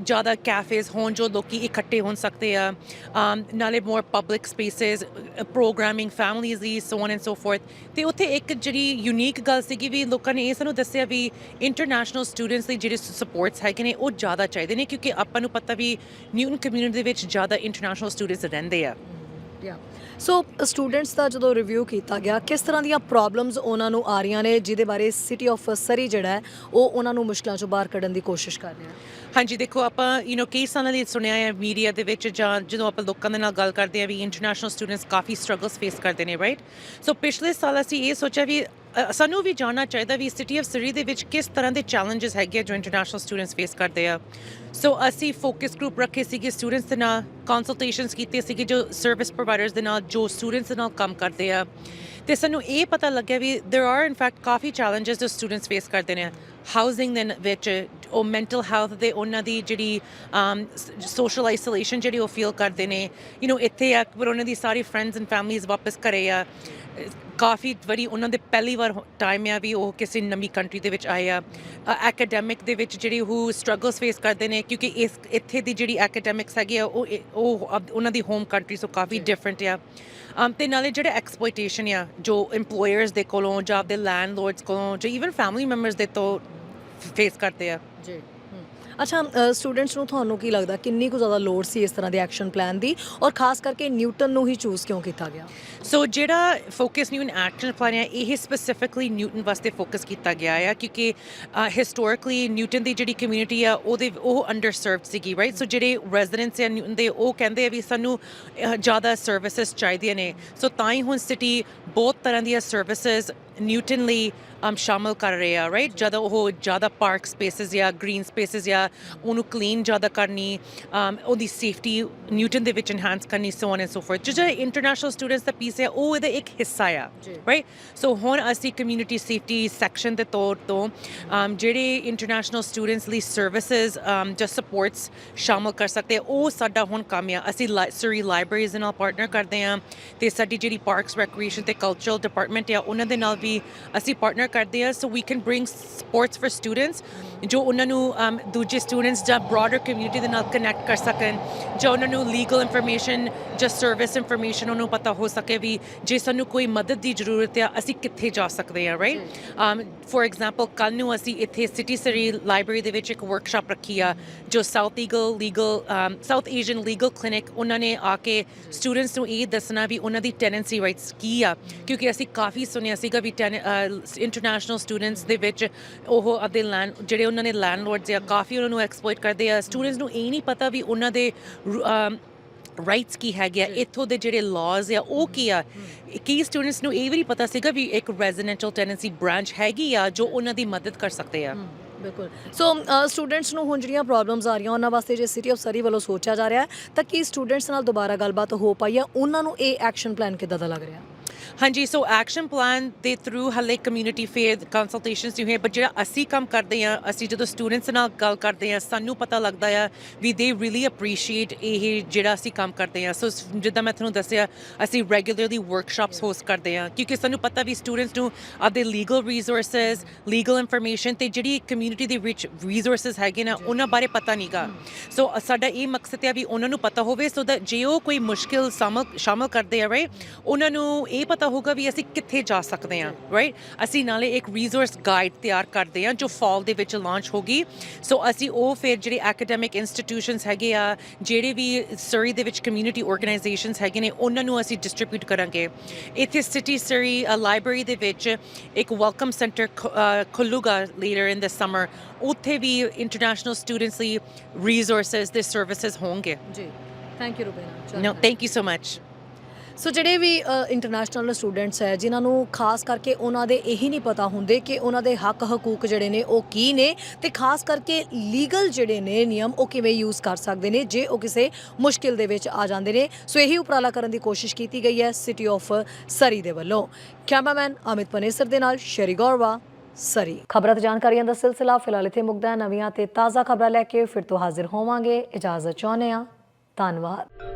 ਜ਼ਿਆਦਾ ਕੈਫੇਸ ਹੋਣ ਜੋ ਲੋਕੀ ਇਕੱਠੇ ਹੋ ਸਕਦੇ ਆ um, ਨਾਲੇ more public spaces programming families the so on and so forth ਤੇ ਉੱਥੇ ਇੱਕ ਜਿਹੜੀ ਯੂਨੀਕ ਗੱਲ ਸੀਗੀ ਵੀ ਲੋਕਾਂ ਨੇ ਇਹ ਸਾਨੂੰ ਦੱਸਿਆ ਵੀ ਇੰਟਰਨੈਸ਼ਨਲ ਸਟੂਡੈਂਟਸ ਲਈ ਜਿਹੜੇ ਸਪੋਰਟਸ ਹੈਗੇ ਨੇ ਉਹ ਜ਼ਿਆਦਾ ਚਾਹੀਦੇ ਨੇ ਕਿਉਂਕਿ ਆਪਾਂ ਨੂੰ ਪਤਾ ਵੀ ਨਿਊਟਨ ਕਮਿਊਨਿਟੀ ਦੇ ਵਿੱਚ ਜ਼ਿਆਦਾ ਇੰਟਰਨੈਸ਼ਨਲ ਸਟੂਡੈਂਟਸ ਰਹਿੰਦੇ ਆ। ਯਾ ਸੋ ਸਟੂਡੈਂਟਸ ਦਾ ਜਦੋਂ ਰਿਵਿਊ ਕੀਤਾ ਗਿਆ, ਕਿਸ ਤਰ੍ਹਾਂ ਦੀਆਂ ਪ੍ਰੋਬਲਮਸ ਉਹਨਾਂ ਨੂੰ ਆ ਰਹੀਆਂ ਨੇ, ਜਿਹਦੇ ਬਾਰੇ ਸਿਟੀ ਆਫ ਸਰੀ ਜਿਹੜਾ ਹੈ, ਉਹ ਉਹਨਾਂ ਨੂੰ ਮੁਸ਼ਕਲਾਂ ਚੋਂ ਬਾਹਰ ਕੱਢਣ ਦੀ ਕੋਸ਼ਿਸ਼ ਕਰ ਰਿਹਾ ਹਾਂਜੀ, ਦੇਖੋ ਆਪਾਂ ਯੂ نو ਕਈ ਸਾਲਾਂ ਲਈ ਸੁਣਿਆ ਹੈ ਮੀਡੀਆ ਦੇ ਵਿੱਚ, ਜਾਂ ਜਦੋਂ ਆਪਾਂ ਲੋਕਾਂ ਦੇ ਨਾਲ ਗੱਲ ਕਰਦੇ ਆ ਵੀ ਇੰਟਰਨੈਸ਼ਨਲ ਸਟੂਡੈਂਟਸ ਕਾਫੀ ਸਟਰਗਲਸ ਫੇਸ ਕਰਦੇ ਨੇ ਰਾਈਟ ਸੋ ਪਿਛਲੇ ਸਾਲ ਅਸੀਂ ਇਹ ਸੋਚਿਆ ਵੀ ਅ, ਸਾਨੂੰ ਵੀ ਜਾਣਨਾ ਚਾਹੀਦਾ ਵੀ ਸਿਟੀ ਆਫ ਸਰੀ ਦੇ ਵਿੱਚ ਕਿਸ ਤਰ੍ਹਾਂ ਦੇ ਚੈਲੰਜਸ ਹੈਗੇ ਆ ਜੋ ਇੰਟਰਨੈਸ਼ਨਲ ਸਟੂਡੈਂਟਸ ਫੇਸ ਕਰਦੇ ਆ। ਸੋ ਅਸੀਂ ਫੋਕਸ ਗਰੁੱਪ ਰੱਖੇ ਸੀਗੇ ਸਟੂਡੈਂਟਸ ਦੇ ਨਾਲ ਕੰਸਲਟੇਸ਼ਨਸ ਕੀਤੇ ਸੀਗੇ ਜੋ ਸਰਵਿਸ ਪ੍ਰੋਵਾਈਡਰਸ ਦੇ ਨਾਲ ਜੋ ਸਟੂਡੈਂਟਸ ਦੇ ਨਾਲ ਕੰਮ ਕਰਦੇ ਆ। ਤੇ ਸਾਨੂੰ ਇਹ ਪਤਾ ਲੱਗਿਆ ਵੀ there ਆਰ in fact ਕਾਫੀ challenges ਜੋ ਸਟੂਡੈਂਟਸ ਫੇਸ ਕਰਦੇ ਨੇ। ਹਾਊਸਿੰਗ ਦੇ ਵਿੱਚ ਉਹ ਮੈਂਟਲ ਹੈਲਥ ਦੇ ਉਹਨਾਂ ਦੀ ਜਿਹੜੀ ਸੋਸ਼ਲ ਆਈਸੋਲੇਸ਼ਨ ਜਿਹੜੀ ਉਹ ਫੀਲ ਕਰਦੇ ਨੇ। ਯੂ نو ਇੱਥੇ ਆ ਪਰ ਉਹਨਾਂ ਦੀ ਸਾਰੀ ਫਰੈਂਡਸ ਐਂਡ ਫੈਮਲੀਜ਼ ਵਾਪਸ ਘਰੇ ਆ। ਕਾਫੀ ਵਾਰੀ ਉਹਨਾਂ ਦੇ ਪਹਿਲੀ ਵਾਰ ਟਾਈਮ ਆ ਵੀ ਉਹ ਕਿਸੇ ਨਵੀਂ ਕੰਟਰੀ ਦੇ ਵਿੱਚ ਆਏ ਆ। ਐਕੈਡੈਮਿਕ ਦੇ ਵਿੱਚ ਜਿਹੜੀ ਉਹ ਸਟਰਗਲਸ ਫੇਸ ਕਰਦੇ ਨੇ ਕਿਉਂਕਿ ਇਸ ਇੱਥੇ ਦੀ ਜਿਹੜੀ ਐਕੈਡੈਮਿਕਸ ਹੈਗੀ ਆ ਉਹ ਉਹ ਉਹਨਾਂ ਦੀ ਹੋਮ ਕੰਟਰੀ ਤੋਂ ਕਾਫੀ ਡਿਫਰੈਂਟ ਆ। um, ਤੇ ਨਾਲੇ ਜਿਹੜਾ ਐਕਸਪਲੋਇਟੇਸ਼ਨ ਆ ਜੋ EMPLOYERS ਦੇ ਕੋਲੋਂ ਜਾਂ ਆਪਦੇ ਲੈਂਡਲੋਰਡਸ ਕੋਲੋਂ ਜਾਂ ਇਵਨ ਫੈਮਿਲੀ ਮੈਂਬਰਸ ਦੇ ਤੋਂ ਫੇਸ ਕਰਦੇ ਆ। ਜੀ। ਅੱਛਾ ਸਟੂਡੈਂਟਸ ਨੂੰ ਤੁਹਾਨੂੰ ਕੀ ਲੱਗਦਾ ਕਿੰਨੀ ਕੁ ਜ਼ਿਆਦਾ ਲੋੜ ਸੀ ਇਸ ਤਰ੍ਹਾਂ ਦੇ ਐਕਸ਼ਨ ਪਲਾਨ ਦੀ? ਔਰ ਖਾਸ ਕਰਕੇ ਨਿਊਟਨ ਨੂੰ ਹੀ ਚੂਜ਼ ਕਿਉਂ ਕੀਤਾ ਗਿਆ? ਸੋ ਜਿਹੜਾ ਫੋਕਸ ਨਿਊਟਨ ਐਕਸ਼ਨ ਪਲਾਨ ਹੈ, ਇਹ ਸਪੈਸੀਫਿਕਲੀ ਨਿਊਟਨ ਵਾਸਤੇ ਫੋਕਸ ਕੀਤਾ ਗਿਆ ਆ, ਕਿਉਂਕਿ ਹਿਸਟੋਰਿਕਲੀ ਨਿਊਟਨ ਦੀ ਜਿਹੜੀ ਕਮਿਊਨਿਟੀ ਆ, ਉਹਦੇ, ਉਹ ਅੰਡਰ ਸਰਵਡ ਸੀਗੀ ਰਾਈਟ ਸੋ ਜਿਹੜੇ ਰੈਜ਼ੀਡੈਂਟਸ ਆ ਨਿਊਟਨ ਦੇ, ਉਹ ਕਹਿੰਦੇ ਆ ਵੀ ਸਾਨੂੰ ਜ਼ਿਆਦਾ ਸਰਵਿਸਿਜ਼ ਚਾਹੀਦੀਆਂ ਨੇ। ਸੋ ਤਾਂ ਹੀ ਹੁਣ ਸਿਟੀ ਬਹੁਤ ਤਰ੍ਹਾਂ ਦੀਆਂ ਸਰਵਿਸਿਜ਼ ਨਿਊਟਨ ਲਈ um, ਸ਼ਾਮਲ ਕਰ ਰਹੇ ਆ ਰਾਈਟ ਜਦੋਂ ਉਹ ਜ਼ਿਆਦਾ ਪਾਰਕ ਸਪੇਸਿਸ ਜਾਂ ਗ੍ਰੀਨ ਸਪੇਸਿਸ ਜਾਂ ਉਹਨੂੰ ਕਲੀਨ ਜ਼ਿਆਦਾ ਕਰਨੀ um, ਉਹਦੀ ਸੇਫਟੀ ਨਿਊਟਨ ਦੇ ਵਿੱਚ ਐਨਹਾਂਸ ਕਰਨੀ so on and so forth ਜਿਹੜਾ ਇੰਟਰਨੈਸ਼ਨਲ ਸਟੂਡੈਂਟਸ ਦਾ ਪੀਸ ਹੈ ਉਹ ਇਹਦਾ ਇੱਕ ਹਿੱਸਾ ਆ। ਰਾਈਟ ਸੋ ਹੁਣ ਅਸੀਂ ਕਮਿਊਨਿਟੀ ਸੇਫਟੀ ਸੈਕਸ਼ਨ ਦੇ ਤੌਰ ਤੋਂ um, ਜਿਹੜੇ ਇੰਟਰਨੈਸ਼ਨਲ ਸਟੂਡੈਂਟਸ ਲਈ ਸਰਵਿਸਿਜ਼ ਜਾਂ ਸਪੋਰਟਸ ਸ਼ਾਮਲ ਕਰ ਸਕਦੇ ਉਹ ਸਾਡਾ ਹੁਣ ਕੰਮ ਆ ਅਸੀਂ ਸਰੀ ਲਾਇਬ੍ਰੇਰੀਜ਼ ਨਾਲ ਪਾਰਟਨਰ ਕਰਦੇ ਆ ਤੇ ਸਾਡੀ ਜਿਹੜੀ ਪਾਰਕਸ ਰੈਕਰੀਏਸ਼ਨ ਤੇ ਕਲਚਰਲ ਡਿਪਾਰਟਮੈਂਟ ਆ ਉਹਨਾਂ ਦੇ ਨਾਲ ਵੀ ਅਸੀਂ ਪਾਰਟਨਰ ਕਰਦੇ ਆ so we can bring supports for students ਜੋ ਉਹਨਾਂ ਨੂੰ ਦੂਜੇ ਸਟੂਡੈਂਟਸ ਜਾਂ ਬ੍ਰੌਡਰ ਕਮਿਊਨਿਟੀ ਦੇ ਨਾਲ ਕਨੈਕਟ ਕਰ ਸਕਣ ਜੋ ਉਹਨਾਂ ਨੂੰ ਲੀਗਲ ਇਨਫੋਰਮੇਸ਼ਨ ਜਾਂ ਸਰਵਿਸ ਇਨਫੋਰਮੇਸ਼ਨ ਉਹਨੂੰ ਪਤਾ ਹੋ ਸਕੇ ਵੀ ਜੇ ਸਾਨੂੰ ਕੋਈ ਮਦਦ ਦੀ ਜ਼ਰੂਰਤ ਆ ਅਸੀਂ ਕਿੱਥੇ ਜਾ ਸਕਦੇ ਆ ਰਾਈਟ ਫੋਰ ਐਗਜ਼ਾਮਪਲ ਕੱਲ ਨੂੰ ਅਸੀਂ ਇੱਥੇ ਸਿਟੀ ਸਰੀ ਲਾਇਬ੍ਰੇਰੀ ਦੇ ਵਿੱਚ ਇੱਕ ਵਰਕਸ਼ਾਪ ਰੱਖੀ ਆ ਜੋ South Eagle Legal South Asian Legal Clinic ਉਹਨਾਂ ਨੇ ਆ ਕੇ ਸਟੂਡੈਂਟਸ ਨੂੰ ਇਹ ਦੱਸਣਾ ਵੀ ਉਹਨਾਂ ਦੀ ਟੈਨੈਂਸੀ ਰਾਈਟਸ ਕੀ ਆ ਕਿਉਂਕਿ ਅਸੀਂ ਕਾਫੀ ਸੁਣਿਆ ਸੀਗਾ ਵੀ ਇੰਟਰਨੈਸ਼ਨਲ ਸਟੂਡੈਂਟਸ ਦੇ ਵਿੱਚ ਉਹ ਆਪਦੇ ਲੈਂਡ ਜਿਹੜੇ ਉਹਨਾਂ ਨੇ ਲੈਂਡਲੋਰਡਸ ਆ ਕਾਫੀ ਉਹਨਾਂ ਨੂੰ ਐਕਸਪਲੋਇਟ ਕਰਦੇ ਆ। ਸਟੂਡੈਂਟਸ ਨੂੰ ਇਹ ਨਹੀਂ ਪਤਾ ਵੀ ਉਹਨਾਂ ਦੇ ਰਾਈਟਸ ਕੀ ਹੈਗੇ ਆ ਇੱਥੋਂ ਦੇ ਜਿਹੜੇ ਲਾਜ਼ ਆ ਉਹ ਕੀ ਆ? ਕਈ ਸਟੂਡੈਂਟਸ ਨੂੰ ਇਹ ਵੀ ਨਹੀਂ ਪਤਾ ਸੀਗਾ ਵੀ ਇੱਕ ਰੈਜ਼ੀਡੈਂਸ਼ੀਅਲ ਟੈਨੈਂਸੀ ਬ੍ਰਾਂਚ ਹੈਗੀ ਆ ਜੋ ਉਹਨਾਂ ਦੀ ਮਦਦ ਕਰ ਸਕਦੇ ਆ? ਬਿਲਕੁਲ। ਸੋ ਸਟੂਡੈਂਟਸ ਨੂੰ ਹੁਣ ਜਿਹੜੀਆਂ ਪ੍ਰੋਬਲਮਸ ਆ ਰਹੀਆਂ ਉਹਨਾਂ ਵਾਸਤੇ ਜੇ ਸਿਟੀ ਆਫ ਸਰੀ ਵੱਲੋਂ ਸੋਚਿਆ ਜਾ ਰਿਹਾ ਤਾਂ ਕੀ ਸਟੂਡੈਂਟਸ ਨਾਲ ਦੁਬਾਰਾ ਗੱਲਬਾਤ ਹੋ ਪਾਈ ਹੈ? ਉਹਨਾਂ ਨੂੰ ਇਹ ਐਕਸ਼ਨ ਪਲਾਨ ਕਿੱਦਾਂ ਦਾ ਲੱਗ ਰਿਹਾ? ਹਾਂਜੀ ਸੋ ਐਕਸ਼ਨ ਪਲਾਨ ਦੇ ਥਰੂ ਹਲੇ ਕਮਿਊਨਿਟੀ ਫੇਅਰ ਕੰਸਲਟੇਸ਼ਨਸ ਯੂ ਹੈ ਬਟ ਜਿਹੜਾ ਅਸੀਂ ਕੰਮ ਕਰਦੇ ਆ ਅਸੀਂ ਜਦੋਂ ਸਟੂਡੈਂਟਸ ਨਾਲ ਗੱਲ ਕਰਦੇ ਆ ਸਾਨੂੰ ਪਤਾ ਲੱਗਦਾ ਆ ਵੀ ਦੇ ਰੀਲੀ ਅਪਰੀਸ਼ੀਏਟ ਇਹ ਜਿਹੜਾ ਅਸੀਂ ਕੰਮ ਕਰਦੇ ਆ ਸੋ ਜਿੱਦਾਂ ਮੈਂ ਤੁਹਾਨੂੰ ਦੱਸਿਆ, ਅਸੀਂ ਰੈਗੂਲਰਲੀ ਵਰਕਸ਼ਾਪਸ ਹੋਸਟ ਕਰਦੇ ਆ ਕਿਉਂਕਿ ਸਾਨੂੰ ਪਤਾ ਵੀ ਸਟੂਡੈਂਟਸ ਨੂੰ ਆਪਦੇ ਲੀਗਲ ਰਿਸੋਰਸਸ ਲੀਗਲ ਇਨਫੋਰਮੇਸ਼ਨ ਤੇ ਜਿਹੜੀ ਕਮਿਊਨਿਟੀ ਦੇ ਵਿੱਚ ਰਿਸੋਰਸਸ ਹੈਗੇ ਨਾ, ਉਹਨਾਂ ਬਾਰੇ ਪਤਾ ਨਹੀਂਗਾ ਸੋ ਸਾਡਾ ਇਹ ਮਕਸਦ ਹੈ ਵੀ ਉਹਨਾਂ ਨੂੰ ਪਤਾ ਹੋਵੇ ਸੋ that ਜੇ ਉਹ ਕੋਈ ਮੁਸ਼ਕਿਲ ਸ਼ਾਮਲ ਸ਼ਾਮਲ ਕਰਦੇ ਆ ਰਾਈਟ ਉਹਨਾਂ ਨੂੰ ਇਹ ਪਤਾ ਹੋਗਾ ਵੀ ਅਸੀਂ ਕਿੱਥੇ ਜਾ ਸਕਦੇ ਆ ਰਾਈਟ ਅਸੀਂ ਨਾਲੇ ਇੱਕ ਰਿਸੋਰਸ ਗਾਈਡ ਤਿਆਰ ਕਰਦੇ ਆ ਜੋ ਫਾਲ ਦੇ ਵਿੱਚ ਲਾਂਚ ਹੋਗੀ ਸੋ ਅਸੀਂ ਉਹ ਫਿਰ ਜਿਹੜੇ ਐਕੈਡੈਮਿਕ ਇੰਸਟੀਟਿਊਸ਼ਨਸ ਹੈਗੇ ਆ ਜਿਹੜੇ ਵੀ ਸਰੀ ਦੇ ਵਿੱਚ ਕਮਿਊਨਿਟੀ ਆਰਗੇਨਾਈਜੇਸ਼ਨਸ ਹੈਗੇ ਨੇ ਉਹਨਾਂ ਨੂੰ ਅਸੀਂ ਡਿਸਟ੍ਰੀਬਿਊਟ ਕਰਾਂਗੇ। ਇੱਥੇ ਸਿਟੀ ਸਰੀ ਲਾਇਬ੍ਰੇਰੀ ਦੇ ਵਿੱਚ ਇੱਕ ਵੈਲਕਮ ਸੈਂਟਰ ਖੁੱਲੂਗਾ ਲੇਟਰ ਇਨ ਦਿਸ ਸਮਰ ਉੱਥੇ ਵੀ ਇੰਟਰਨੈਸ਼ਨਲ ਸਟੂਡੈਂਟਸ ਲਈ ਰਿਸੋਰਸਸ ਦੇ ਸਰਵਿਸਿਜ਼ ਹੋਣਗੇ। ਜੀ। Thank you Rubina No, thank you so much. So ਜਿਹੜੇ ਵੀ ਇੰਟਰਨੈਸ਼ਨਲ ਸਟੂਡੈਂਟਸ ਹੈ, ਜਿਨ੍ਹਾਂ ਨੂੰ ਖਾਸ ਕਰਕੇ ਉਹਨਾਂ ਦੇ ਇਹੀ ਨਹੀਂ ਪਤਾ ਹੁੰਦੇ ਕਿ ਉਹਨਾਂ ਦੇ ਹੱਕ ਹਕੂਕ ਜਿਹੜੇ ਨੇ ਉਹ ਕੀ ਨੇ ਤੇ ਖਾਸ ਕਰਕੇ ਲੀਗਲ ਜਿਹੜੇ ਨੇ ਨਿਯਮ ਉਹ ਕਿਵੇਂ ਯੂਜ਼ ਕਰ ਸਕਦੇ ਨੇ ਜੇ ਉਹ ਕਿਸੇ ਮੁਸ਼ਕਿਲ ਦੇ ਵਿੱਚ ਆ ਜਾਂਦੇ ਨੇ। ਸੋ ਇਹੀ ਉਪਰਾਲਾ ਕਰਨ ਦੀ ਕੋਸ਼ਿਸ਼ ਕੀਤੀ ਗਈ ਹੈ ਸਿਟੀ ਆਫ ਸਰੀ ਦੇ ਵੱਲੋਂ। ਕੈਮਰਾਮੈਨ ਅਮਿਤ ਪਨੇਸਰ ਦੇ ਨਾਲ ਸ਼ਰੀ ਗੌਰਵਾ ਸਰੀ ਖਬਰਾਂ ਤੇ ਜਾਣਕਾਰੀਆਂ ਦਾ ਸਿਲਸਿਲਾ ਫਿਲਹਾਲ ਇੱਥੇ ਮੁੱਕਦਾ ਨਵੀਆਂ ਤੇ ਤਾਜ਼ਾ ਖਬਰਾਂ ਲੈ ਕੇ ਫਿਰ ਤੋਂ ਹਾਜ਼ਰ ਹੋਵਾਂਗੇ। ਇਜਾਜ਼ਤ ਚਾਹੁੰਦੇ ਹਾਂ। ਧੰਨਵਾਦ।